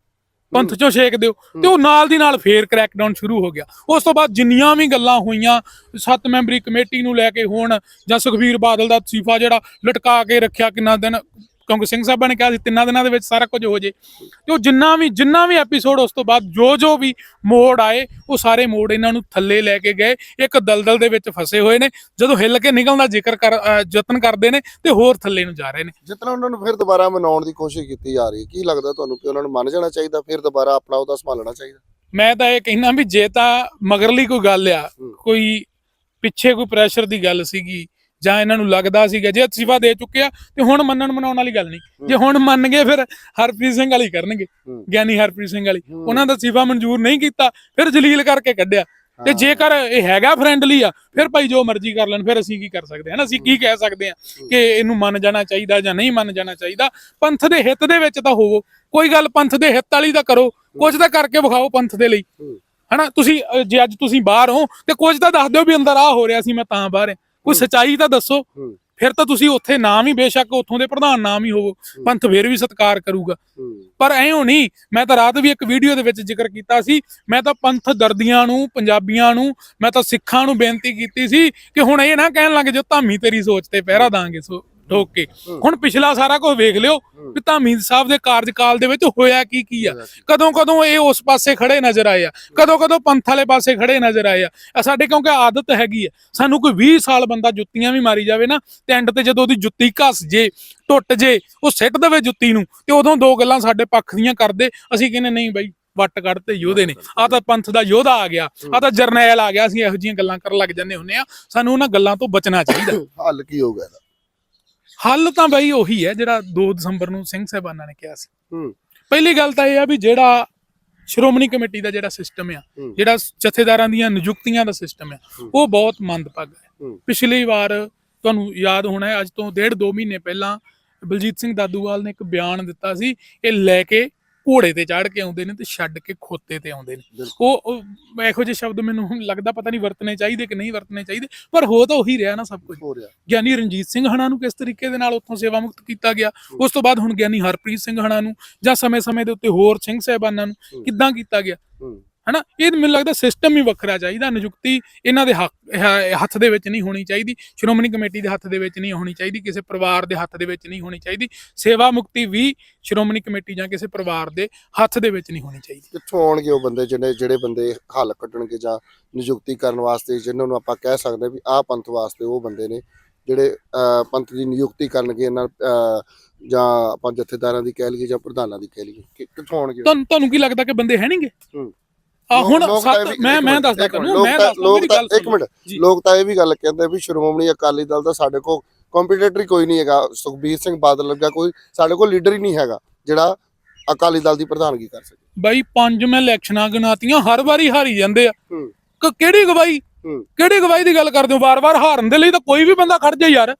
ਪੰਥ ਚੋਂ ਛੇਕ ਦਿਓ ਤੇ ਉਹ ਨਾਲ ਦੀ ਨਾਲ ਫੇਰ ਕ੍ਰੈਕਡਾਊਨ ਸ਼ੁਰੂ ਹੋ ਗਿਆ। ਉਸ ਤੋਂ ਬਾਅਦ ਜਿੰਨੀਆਂ ਵੀ ਗੱਲਾਂ ਹੋਈਆਂ, ਸੱਤ ਮੈਂਬਰੀ ਕਮੇਟੀ ਨੂੰ ਲੈ ਕੇ ਹੋਣ ਜਾਂ ਸੁਖਬੀਰ ਬਾਦਲ ਦਾ ਤਸੀਫਾ ਜਿਹੜਾ ਲਟਕਾ ਕੇ ਰੱਖਿਆ ਕਿੰਨਾ ਦਿਨ ਕਿਉਂਕਿ ਸਿੰਘ ਸਾਹਿਬਾਂ ਨੇ ਕਿਹਾ ਸੀ ਤਿੰਨਾਂ ਦਿਨਾਂ ਦੇ ਵਿੱਚ ਸਾਰਾ ਕੁਝ ਹੋ ਜੇ। ਤੇ ਉਹ ਜਿੰਨਾ ਵੀ ਜਿੰਨਾ ਵੀ ਐਪੀਸੋਡ ਉਸ ਤੋਂ ਬਾਅਦ ਜੋ ਜੋ ਵੀ ਮੋੜ ਆਏ ਉਹ ਸਾਰੇ ਮੋੜ ਇਹਨਾਂ ਨੂੰ ਥੱਲੇ ਲੈ ਕੇ ਗਏ। ਇੱਕ ਦਲਦਲ ਦੇ ਵਿੱਚ ਫਸੇ ਹੋਏ ਨੇ। ਜਦੋਂ ਹਿੱਲ ਕੇ ਨਿਕਲਣ ਦਾ ਜ਼ਿਕਰ ਕਰ ਯਤਨ ਕਰਦੇ ਨੇ ਤੇ ਹੋਰ ਥੱਲੇ ਨੂੰ ਜਾ ਰਹੇ ਨੇ। ਜਿਤਨਾ ਉਹਨਾਂ ਨੂੰ ਫਿਰ ਦੁਬਾਰਾ ਮਨਾਉਣ ਦੀ ਕੋਸ਼ਿਸ਼ ਕੀਤੀ ਜਾ ਰਹੀ ਹੈ ਕੀ ਲੱਗਦਾ ਤੁਹਾਨੂੰ ਕਿ ਉਹਨਾਂ ਨੂੰ ਮੰਨ ਜਾਣਾ ਚਾਹੀਦਾ ਫਿਰ ਦੁਬਾਰਾ ਆਪਣਾ ਉਹਦਾ ਸੰਭਾਲਣਾ ਚਾਹੀਦਾ? ਮੈਂ ਤਾਂ ਇਹ ਕਹਿਣਾ ਵੀ ਜੇ ਤਾਂ ਮਗਰਲੀ ਕੋਈ ਗੱਲ ਆ। ਕੋਈ ਪਿੱਛੇ ਕੋਈ ਪ੍ਰੈਸ਼ਰ ਦੀ ਗੱਲ ਸੀਗੀ ਜਾਂ ਇਹਨਾਂ ਨੂੰ ਲੱਗਦਾ ਸੀਗਾ ਜੇ ਅਤੀਫਾ ਦੇ ਚੁੱਕੇ ਆ ਤੇ ਹੁਣ ਮੰਨਣ ਮਨਾਉਣ ਵਾਲੀ ਗੱਲ ਨਹੀਂ। ਜੇ ਹੁਣ ਮੰਨ ਗਏ ਫਿਰ ਹਰਪ੍ਰੀਤ ਸਿੰਘ ਵਾਲੀ ਕਰਨਗੇ। ਗਿਆਨੀ ਹਰਪ੍ਰੀਤ ਸਿੰਘ ਵਾਲੀ। ਉਹਨਾਂ ਦਾ ਅਤੀਫਾ ਮਨਜ਼ੂਰ ਨਹੀਂ ਕੀਤਾ ਫਿਰ ਜਲੀਲ ਕਰਕੇ ਕੱਢਿਆ। ਤੇ। ਜੇਕਰ ਇਹ ਹੈਗਾ ਫਰੈਂਡਲੀ ਆ ਫਿਰ ਭਾਈ ਜੋ ਮਰਜ਼ੀ ਕਰ ਲੈਣ ਫਿਰ ਅਸੀਂ ਕੀ ਕਰ ਸਕਦੇ ਹਾਂ? ਨਾ ਅਸੀਂ ਕੀ ਕਹਿ ਸਕਦੇ ਹਾਂ ਕਿ ਇਹਨੂੰ ਮੰਨ ਜਾਣਾ ਚਾਹੀਦਾ ਜਾਂ ਨਹੀਂ ਮੰਨ ਜਾਣਾ ਚਾਹੀਦਾ? ਪੰਥ ਦੇ ਹਿੱਤ ਦੇ ਵਿੱਚ ਤਾਂ ਹੋਵੋ। ਕੋਈ ਗੱਲ ਪੰਥ ਦੇ ਹਿੱਤ ਵਾਲੀ ਤਾਂ ਕਰੋ। ਕੁਝ ਤਾਂ ਕਰਕੇ ਵਿਖਾਓ ਪੰਥ ਦੇ ਲਈ। ਹਨਾ ਤੁਸੀਂ ਜੇ ਅੱਜ ਤੁਸੀਂ ਬਾਹਰ ਹੋ ਤੇ ਕੁਝ ਤਾਂ ਦੱਸ ਦਿਓ ਵੀ ਅੰਦਰ ਆ ਹੋ ਰਿਹਾ ਸੀ ਮੈਂ ਤਾਂ ਬਾਹਰ ਹਾਂ। ਕੋਈ ਸਚਾਈ ਤਾਂ ਦੱਸੋ। ਫਿਰ ਤਾਂ ਤੁਸੀਂ ਉੱਥੇ ਨਾਮ ਹੀ ਬੇਸ਼ੱਕ ਉੱਥੋਂ ਦੇ ਪ੍ਰਧਾਨ ਨਾਮ ਹੀ ਹੋਵੋ। ਪੰਥ ਫੇਰ ਵੀ ਸਤਿਕਾਰ ਕਰੂਗਾ। ਪਰ ਐਂ ਨਹੀਂ ਮੈਂ ਤਾਂ ਰਾਤ ਵੀ ਇੱਕ ਵੀਡੀਓ ਦੇ ਵਿੱਚ ਜ਼ਿਕਰ ਕੀਤਾ ਸੀ। ਮੈਂ ਤਾਂ ਪੰਥ ਦਰਦੀਆਂ ਨੂੰ ਪੰਜਾਬੀਆਂ ਨੂੰ ਮੈਂ ਤਾਂ ਸਿੱਖਾਂ ਨੂੰ ਬੇਨਤੀ ਕੀਤੀ ਸੀ ਕਿ ਹੁਣ ਇਹ ਨਾ ਕਹਿਣ ਲੱਗੇ ਜੋ ਧਾਮੀ ਤੇਰੀ ਸੋਚ ਤੇ ਪਹਿਰਾ ਦਾਂਗੇ ਸੋ। ਠੋਕ ਕੇ ਹੁਣ ਪਿਛਲਾ ਸਾਰਾ ਕੁਝ ਵੇਖ ਲਿਓ ਵੀ ਧਾਮੀ ਸਾਹਿਬ ਦੇ ਕਾਰਜਕਾਲ ਦੇ ਵਿੱਚ ਹੋਇਆ ਕੀ ਕੀ ਆ। ਕਦੋਂ ਕਦੋਂ ਇਹ ਉਸ ਪਾਸੇ ਖੜੇ ਨਜ਼ਰ ਆਏ ਆ। ਕਦੋਂ ਕਦੋਂ ਪੰਥ ਵਾਲੇ ਪਾਸੇ ਖੜੇ ਨਜ਼ਰ ਆਏ ਆ। ਸਾਡੇ ਕਿਉਂਕਿ ਆਦਤ ਹੈਗੀ ਆ। ਸਾਨੂੰ ਕੋਈ 20 ਸਾਲ ਬੰਦਾ ਜੁੱਤੀਆਂ ਵੀ ਮਾਰੀ ਜਾਵੇ ਨਾ ਤੇ ਐਂਡ ਤੇ ਜਦੋਂ ਉਹਦੀ ਜੁੱਤੀ ਘਸ ਜੇ ਟੁੱਟ ਜੇ ਉਹ ਸਿੱਟ ਦੇਵੇ ਜੁੱਤੀ ਨੂੰ ਤੇ ਉਦੋਂ ਦੋ ਗੱਲਾਂ ਸਾਡੇ ਪੱਖ ਦੀਆਂ ਕਰਦੇ। ਅਸੀਂ ਕਹਿੰਦੇ ਨਹੀਂ ਬਾਈ ਵੱਟ ਕੱਢਤੇ ਯੋਧੇ ਨੇ। ਆ ਤਾਂ ਪੰਥ ਦਾ ਯੋਧਾ ਆ ਗਿਆ। ਆ ਤਾਂ ਜਰਨੈਲ ਆ ਗਿਆ। ਅਸੀਂ ਇਹੋ ਜਿਹੀਆਂ ਗੱਲਾਂ ਕਰਨ ਲੱਗ ਜਾਂਦੇ ਹੁੰਨੇ ਆ। ਸਾਨੂੰ ਉਹਨਾਂ ਗੱਲਾਂ ਤੋਂ ਬਚਣਾ ਚਾਹੀਦਾ। ਹੱਲ ਕੀ ਹੋਊਗਾ ਹੱਲ ਤਾਂ ਬਈ ਉਹੀ ਹੈ ਜਿਹੜਾ 2 ਦਸੰਬਰ ਨੂੰ ਸਿੰਘ ਸਾਹਿਬਾਨਾਂ ਨੇ ਕਿਹਾ ਸੀ ਹੂੰ ਪਹਿਲੀ ਗੱਲ ਤਾਂ ਇਹ ਆ ਵੀ ਜਿਹੜਾ ਸ਼੍ਰੋਮਣੀ ਕਮੇਟੀ ਦਾ ਜਿਹੜਾ ਸਿਸਟਮ ਆ। ਜਿਹੜਾ ਜਥੇਦਾਰਾਂ ਦੀਆਂ ਨਿਯੁਕਤੀਆਂ ਦਾ ਸਿਸਟਮ ਆ। ਉਹ ਬਹੁਤ ਮੰਦਭਾਗਾ ਹੈ। ਪਿਛਲੀ ਵਾਰ ਤੁਹਾਨੂੰ ਯਾਦ ਹੋਣਾ ਹੈ ਅੱਜ ਤੋਂ ਡੇਢ ਦੋ ਮਹੀਨੇ ਪਹਿਲਾਂ ਬਲਜੀਤ ਸਿੰਘ ਦਾਦੂਵਾਲ ਨੇ ਇੱਕ ਬਿਆਨ ਦਿੱਤਾ ਸੀ ਇਹ ਲੈ ਕੇ ਘੋੜੇ ਤੇ ਚੜ੍ਹ ਕੇ ਆਉਂਦੇ ਨੇ ਤੇ ਛੱਡ ਕੇ ਖੋਤੇ ਤੇ ਆਉਂਦੇ ਨੇ। ਉਹ ਇਹੋ ਜਿਹੇ ਸ਼ਬਦ ਮੈਨੂੰ ਲੱਗਦਾ ਪਤਾ ਨਹੀਂ ਵਰਤਣੇ ਚਾਹੀਦੇ ਕਿ ਨਹੀਂ ਵਰਤਣੇ ਚਾਹੀਦੇ ਪਰ ਹੋ ਤਾਂ ਉਹੀ ਰਿਹਾ ਨਾ ਸਭ ਕੁਝ। ਹੋ ਰਿਹਾ। ਗਿਆਨੀ ਰਣਜੀਤ ਸਿੰਘ ਹਣਾ ਨੂੰ ਕਿਸ ਤਰੀਕੇ ਦੇ ਨਾਲ ਉੱਥੋਂ ਸੇਵਾ ਮੁਕਤ ਕੀਤਾ ਗਿਆ ਉਸ ਤੋਂ ਬਾਅਦ ਹੁਣ ਗਿਆਨੀ ਹਰਪ੍ਰੀਤ ਸਿੰਘ ਹਣਾ ਨੂੰ ਜਾਂ ਸਮੇਂ-ਸਮੇਂ ਦੇ ਉੱਤੇ ਹੋਰ ਸਿੰਘ ਸਾਹਿਬਾਨਾਂ ਨੂੰ। ਕਿੱਦਾਂ ਕੀਤਾ ਗਿਆ? ਹਨਾ ਇਹ ਮੈਨੂੰ ਲੱਗਦਾ ਸਿਸਟਮ ਹੀ ਵੱਖਰਾ ਚਾਹੀਦਾ ਨਿਯੁਕਤੀ ਇਹਨਾਂ ਦੇ ਹੱਥ ਦੇ ਵਿੱਚ ਨਹੀਂ ਹੋਣੀ ਚਾਹੀਦੀ ਸ਼੍ਰੋਮਣੀ ਕਮੇਟੀ ਦੇ ਹੱਥ ਦੇ ਵਿੱਚ ਨਹੀਂ ਹੋਣੀ ਚਾਹੀਦੀ ਕਿਸੇ ਪਰਿਵਾਰ ਦੇ ਹੱਥ ਦੇ ਵਿੱਚ ਨਹੀਂ ਹੋਣੀ ਚਾਹੀਦੀ ਸੇਵਾ ਮੁਕਤੀ ਵੀ ਸ਼੍ਰੋਮਣੀ ਕਮੇਟੀ ਜਾਂ ਕਿਸੇ ਪਰਿਵਾਰ ਦੇ ਹੱਥ ਦੇ ਵਿੱਚ ਨਹੀਂ ਹੋਣੀ ਚਾਹੀਦੀ ਕਿੱਥੋਂ ਆਉਣਗੇ ਉਹ ਬੰਦੇ ਜਿਹੜੇ ਜਿਹੜੇ ਬੰਦੇ ਹੱਲ ਕੱਢਣਗੇ ਜਾਂ ਨਿਯੁਕਤੀ ਕਰਨ ਵਾਸਤੇ ਜਿਨ੍ਹਾਂ ਨੂੰ ਆਪਾਂ ਕਹਿ ਸਕਦੇ ਵੀ ਆਹ ਪੰਥ ਵਾਸਤੇ ਉਹ ਬੰਦੇ ਨੇ ਜਿਹੜੇ ਪੰਥ ਦੀ ਨਿਯੁਕਤੀ ਕਰਨਗੇ ਇਹਨਾਂ ਜਾਂ ਆਪਾਂ ਜਥੇਦਾਰਾਂ ਦੀ ਕਹਿ ਲਈਏ ਜਾਂ ਪ੍ਰਧਾਨਾਂ ਦੀ ਕਹਿ ਲਈਏ ਕਿੱਥੋਂ ਆਉਣਗੇ? ਤੁਹਾਨੂੰ ਤੁਹਾਨੂੰ ਕੀ ਲੱਗਦਾ ਕਿ ਬੰਦੇ ਹੈ ਨਹੀਂਗੇ ਹੂੰ। ਆ ਹੁਣ ਮੈਂ ਮੈਂ ਦੱਸਦਾ ਤੁਹਾਨੂੰ ਮੈਂ ਦੱਸਦਾ ਇੱਕ ਮਿੰਟ। ਲੋਕ ਤਾਂ ਇਹ ਵੀ ਗੱਲ ਕਹਿੰਦੇ ਵੀ ਸ਼੍ਰੋਮਣੀ ਅਕਾਲੀ ਦਲ ਦਾ ਸਾਡੇ ਕੋਲ ਕੰਪੀਟੀਟਰ ਕੋਈ ਨਹੀਂ ਹੈਗਾ। ਸੁਖਬੀਰ ਸਿੰਘ ਬਾਦਲ ਲੱਗਾ ਕੋਈ ਸਾਡੇ ਕੋਲ ਲੀਡਰ ਹੀ ਨਹੀਂ ਹੈਗਾ ਜਿਹੜਾ ਅਕਾਲੀ ਦਲ ਦੀ ਪ੍ਰਧਾਨਗੀ ਕਰ ਸਕੇ। ਬਾਈ ਪੰਜ ਮੈਂ ਇਲੈਕਸ਼ਨਾਂ ਗਨਾਤੀਆਂ ਹਰ ਵਾਰੀ ਹਾਰੀ ਜਾਂਦੇ ਆ। ਕਿਹੜੀ ਗਵਾਹੀ? ਹੂੰ। ਕਿਹੜੀ ਗਵਾਹੀ ਦੀ ਗੱਲ ਕਰਦੇ ਹੋ? ਵਾਰ-ਵਾਰ ਹਾਰਨ ਦੇ ਲਈ ਤਾਂ ਕੋਈ ਵੀ ਬੰਦਾ ਖੜ ਜਾ ਯਾਰ।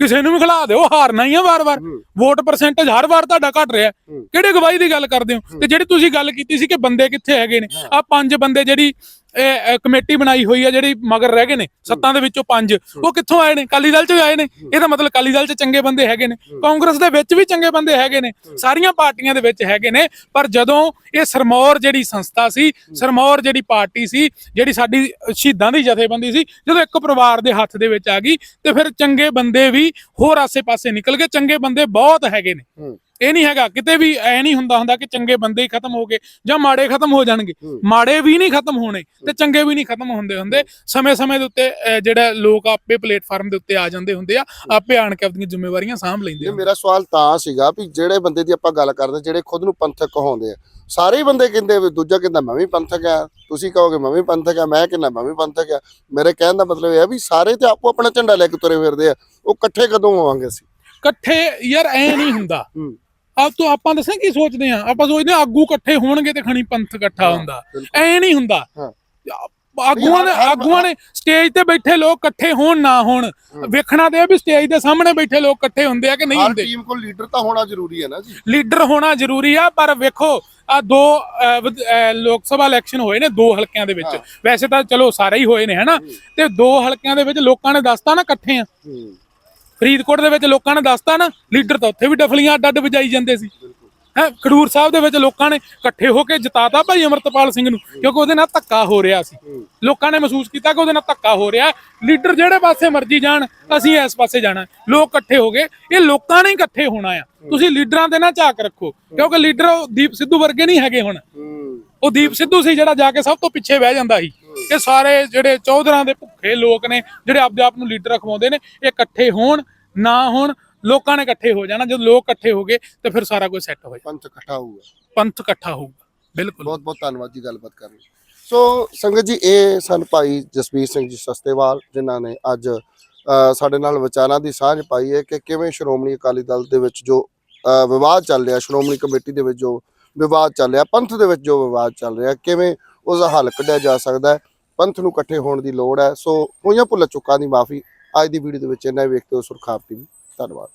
ਕਿਸੇ ਨੂੰ ਵੀ ਖਿਲਾ ਦਿਓ ਹਾਰਨਾ ਹੀ ਆ ਵਾਰ-ਵਾਰ। ਵੋਟ ਪਰਸੈਂਟੇਜ ਹਰ ਵਾਰ ਤੁਹਾਡਾ ਘਟ ਰਿਹਾ। ਕਿਹੜੇ ਗਵਾਹੀ ਦੀ ਗੱਲ ਕਰਦੇ ਹੋ? ਤੇ ਜਿਹੜੀ ਤੁਸੀਂ ਗੱਲ ਕੀਤੀ ਸੀ ਕਿ ਬੰਦੇ ਕਿੱਥੇ ਹੈਗੇ ਨੇ? ਆ ਪੰਜ ਬੰਦੇ ਜਿਹੜੀ ਕਮੇਟੀ ਬਣਾਈ ਹੋਈ ਆ ਜਿਹੜੀ ਮਗਰ ਰਹਿ ਗਏ ਨੇ ਸੱਤਾਂ ਦੇ ਵਿੱਚੋਂ ਪੰਜ। ਉਹ ਕਿੱਥੋਂ ਆਏ ਨੇ? ਕਾਲੀ ਦਲ ਚੋਂ ਆਏ ਨੇ। ਇਹਦਾ ਮਤਲਬ ਕਾਲੀ ਦਲ ਚ ਚੰਗੇ ਬੰਦੇ ਹੈਗੇ ਨੇ। ਕਾਂਗਰਸ ਦੇ ਵਿੱਚ ਵੀ ਚੰਗੇ ਬੰਦੇ ਹੈਗੇ ਨੇ। ਸਾਰੀਆਂ ਪਾਰਟੀਆਂ ਦੇ ਵਿੱਚ ਹੈਗੇ ਨੇ। ਪਰ ਜਦੋਂ ਇਹ ਸਰਮੌਰ ਜਿਹੜੀ ਸੰਸਥਾ ਸੀ ਸਰਮੌਰ ਜਿਹੜੀ ਪਾਰਟੀ ਸੀ ਜਿਹੜੀ ਸਾਡੀ ਸ਼ਹੀਦਾਂ ਦੀ ਜਥੇਬੰਦੀ ਸੀ ਜਦੋਂ ਇੱਕ ਪਰਿਵਾਰ ਦੇ ਹੱਥ ਦੇ ਵਿੱਚ ਆ ਗਈ ਤੇ ਫਿਰ ਚੰਗੇ ਬੰਦੇ ਵੀ ਹੋਰ ਆਸੇ-ਪਾਸੇ ਨਿਕਲ ਗਏ। ਚੰਗੇ ਬੰਦੇ ਬਹੁਤ ਹੈਗੇ ਨੇ। ਹੂੰ। ਇਹ ਨਹੀਂ ਹੈਗਾ ਕਿਤੇ ਵੀ ਐ ਨਹੀਂ ਹੁੰਦਾ ਹੁੰਦਾ ਕਿ ਚੰਗੇ ਬੰਦੇ ਹੀ ਖਤਮ ਹੋ ਗਏ ਜਾਂ ਮਾੜੇ ਖਤਮ ਹੋ ਜਾਣਗੇ। ਮਾੜੇ ਵੀ ਨਹੀਂ ਖਤਮ ਹੋਣੇ ਤੇ ਚੰਗੇ ਵੀ ਨਹੀਂ ਖਤਮ ਹੁੰਦੇ ਹੁੰਦੇ। ਸਮੇਂ-ਸਮੇਂ ਦੇ ਉੱਤੇ ਜਿਹੜਾ ਲੋਕ ਆਪੇ ਪਲੇਟਫਾਰਮ ਦੇ ਉੱਤੇ ਆ ਜਾਂਦੇ ਹੁੰਦੇ ਆ ਆਪੇ ਆਣ ਕੇ ਆਪਣੀਆਂ ਜ਼ਿੰਮੇਵਾਰੀਆਂ ਸਾਂਭ ਲੈਂਦੇ ਆ। ਮੇਰਾ ਸਵਾਲ ਤਾਂ ਸੀਗਾ ਵੀ ਜਿਹੜੇ ਬੰਦੇ ਦੀ ਆਪਾਂ ਗੱਲ ਕਰਦੇ ਜਿਹੜੇ ਖੁਦ ਨੂੰ ਪੰਥਕ ਕਹਾਉਂਦੇ ਆ ਸਾਰੇ ਬੰਦੇ ਕਹਿੰਦੇ ਵੀ ਦੂਜਾ ਕਹਿੰਦਾ ਮੈਂ ਵੀ ਪੰਥਕ ਆ ਤੁਸੀਂ ਕਹੋਗੇ ਮੈਂ ਵੀ ਪੰਥਕ ਆ ਮੈਂ ਕਹਿੰਦਾ ਮੈਂ ਵੀ ਪੰਥਕ ਆ। ਮੇਰੇ ਕਹਿਣ ਦਾ ਮਤਲਬ ਇਹ ਆ ਵੀ ਸਾਰੇ ਤੇ ਆਪੋ ਆਪਣਾ ਝੰਡਾ ਲੈ ਕੇ ਤੁਰੇ ਫਿਰਦੇ ਆ ਉਹ ਇਕੱਠੇ ਕਦੋਂ ਹੋਵਾਂਗੇ ਅਸੀਂ? ਇਕੱਠੇ ਯਾਰ ਐ ਨਹੀਂ ਹੁੰਦਾ। ਆਪ ਤੋਂ ਆਪਾਂ ਦੱਸਾਂ ਕੀ ਸੋਚਦੇ ਆ ਆਪਾਂ ਸੋਚਦੇ ਆ ਆਗੂ ਇਕੱਠੇ ਹੋਣਗੇ ਤੇ ਖਣੀ ਪੰਥ ਇਕੱਠਾ ਹੁੰਦਾ। ਐ ਨਹੀਂ ਹੁੰਦਾ। ਆਗੂਆਂ ਨੇ ਆਗੂਆਂ ਨੇ ਸਟੇਜ ਤੇ ਬੈਠੇ ਲੋਕ ਇਕੱਠੇ ਹੋਣ ਨਾ ਹੋਣ ਵੇਖਣਾ ਤੇ ਵੀ ਸਟੇਜ ਦੇ ਸਾਹਮਣੇ ਬੈਠੇ ਲੋਕ ਇਕੱਠੇ ਹੁੰਦੇ ਆ ਕਿ ਨਹੀਂ ਹਰ ਹੁੰਦੇ? ਟੀਮ ਕੋਲ ਲੀਡਰ ਤਾਂ ਹੋਣਾ ਜ਼ਰੂਰੀ ਹੈ ਨਾ ਜੀ। ਲੀਡਰ ਹੋਣਾ ਜ਼ਰੂਰੀ ਆ ਪਰ ਵੇਖੋ ਆ ਦੋ ਲੋਕ ਸਭਾ ਇਲੈਕਸ਼ਨ ਹੋਏ ਨੇ ਦੋ ਹਲਕਿਆਂ ਦੇ ਵਿੱਚ। ਵੈਸੇ ਤਾਂ ਚਲੋ ਸਾਰੇ ਹੀ ਹੋਏ ਨੇ ਹਨਾ? ਤੇ ਦੋ ਹਲਕਿਆਂ ਦੇ ਵਿੱਚ ਲੋਕਾਂ ਨੇ ਦੱਸਤਾ ਨਾ ਇਕੱਠੇ ਆ। ਫਰੀਦਕੋਟ ਦੇ ਵਿੱਚ ਲੋਕਾਂ ਨੇ ਦੱਸਤਾ ਨਾ, ਲੀਡਰ ਤਾਂ ਉੱਥੇ ਵੀ ਡਫਲੀਆਂ ਅੱਡ ਅੱਡ ਵਜਾਈ ਜਾਂਦੇ ਸੀ। ਬਿਲਕੁਲ ਹੈ, ਖਡੂਰ ਸਾਹਿਬ ਦੇ ਵਿੱਚ ਲੋਕਾਂ ਨੇ ਇਕੱਠੇ ਹੋ ਕੇ ਜਿਤਾਤਾ ਭਾਈ ਅਮਰਤਪਾਲ ਸਿੰਘ ਨੂੰ, ਕਿਉਂਕਿ ਉਹਦੇ ਨਾਲ ਧੱਕਾ ਹੋ ਰਿਹਾ ਸੀ। ਲੋਕਾਂ ਨੇ ਮਹਿਸੂਸ ਕੀਤਾ ਕਿ ਉਹਦੇ ਨਾਲ ਧੱਕਾ ਹੋ ਰਿਹਾ। ਲੀਡਰ ਜਿਹੜੇ ਪਾਸੇ ਮਰਜ਼ੀ ਜਾਣ, ਅਸੀਂ ਇਸ ਪਾਸੇ ਜਾਣਾ। ਲੋਕ ਇਕੱਠੇ ਹੋ ਗਏ। ਇਹ ਲੋਕਾਂ ਨੇ ਇਕੱਠੇ ਹੋਣਾ ਆ। ਤੁਸੀਂ ਲੀਡਰਾਂ ਦੇ ਨਾ ਝਾਕ ਰੱਖੋ, ਕਿਉਂਕਿ ਲੀਡਰ ਉਹ ਦੀਪ ਸਿੱਧੂ ਵਰਗੇ ਨਹੀਂ ਹੈਗੇ ਹੁਣ। ਉਹ ਦੀਪ ਸਿੱਧੂ ਸੀ ਜਿਹੜਾ ਜਾ ਕੇ ਸਭ ਤੋਂ ਪਿੱਛੇ ਬਹਿ ਜਾਂਦਾ ਸੀ। ਇਹ ਸਾਰੇ ਜਿਹੜੇ ਚੌਧਰਾਂ ਦੇ ਭੁੱਖੇ ਲੋਕ ਨੇ ਜਿਹੜੇ ਆਪਦੇ ਆਪ ਨੂੰ ਲੀਡਰ ਅਖਵਾਉਂਦੇ ਨੇ ਇਹ ਇਕੱਠੇ ਹੋਣ ਨਾ ਹੋਣ ਲੋਕਾਂ ਨੇ ਇਕੱਠੇ ਹੋ ਜਾਣਾ। ਜਦੋਂ ਲੋਕ ਇਕੱਠੇ ਹੋ ਗਏ ਤੇ ਫਿਰ ਸਾਰਾ ਕੁਝ ਸੈੱਟ ਹੋ ਜਾਣਾ। ਪੰਥ ਇਕੱਠਾ ਹੋਊਗਾ। ਪੰਥ ਇਕੱਠਾ ਹੋਊਗਾ। ਬਿਲਕੁਲ। ਬਹੁਤ ਬਹੁਤ ਧੰਨਵਾਦ ਜੀ ਗੱਲਬਾਤ ਕਰਨ ਲਈ। ਸੋ ਸੰਗਤ ਜੀ ਇਹ ਸਨ ਭਾਈ ਜਸਵੀਰ ਸਿੰਘ ਜੀ ਸਸਤੇਵਾਲ ਜਿਨ੍ਹਾਂ ਨੇ ਅੱਜ ਸਾਡੇ ਨਾਲ ਵਿਚਾਰਾਂ ਦੀ ਸਾਂਝ ਪਾਈ ਹੈ ਕਿ ਕਿਵੇਂ ਸ਼੍ਰੋਮਣੀ ਅਕਾਲੀ ਦਲ ਦੇ ਵਿੱਚ ਜੋ ਵਿਵਾਦ ਚੱਲ ਰਿਹਾ ਸ਼੍ਰੋਮਣੀ ਕਮੇਟੀ ਦੇ ਵਿੱਚ ਜੋ ਵਿਵਾਦ ਚੱਲ ਰਿਹਾ ਪੰਥ ਦੇ ਵਿੱਚ ਜੋ ਵਿਵਾਦ ਚੱਲ ਰਿਹਾ ਕਿਵੇਂ ਉਸ ਦਾ ਹੱਲ ਕੱਢਿਆ ਜਾ ਸਕਦਾ ਹੈ। ਪੰਥ ਨੂੰ ਇਕੱਠੇ ਹੋਣ ਦੀ ਲੋੜ ਹੈ। ਸੋ ਹੋਈਆਂ ਭੁੱਲ ਚੁੱਕਾਂ ਦੀ ਮਾਫੀ ਅੱਜ ਦੀ ਵੀਡੀਓ ਦੇ ਵਿੱਚ ਇਹਨਾਂ ਵੇਖਦੇ ਹੋ ਸੁਰਖਾਪ ਟੀਵੀ ਧੰਨਵਾਦ।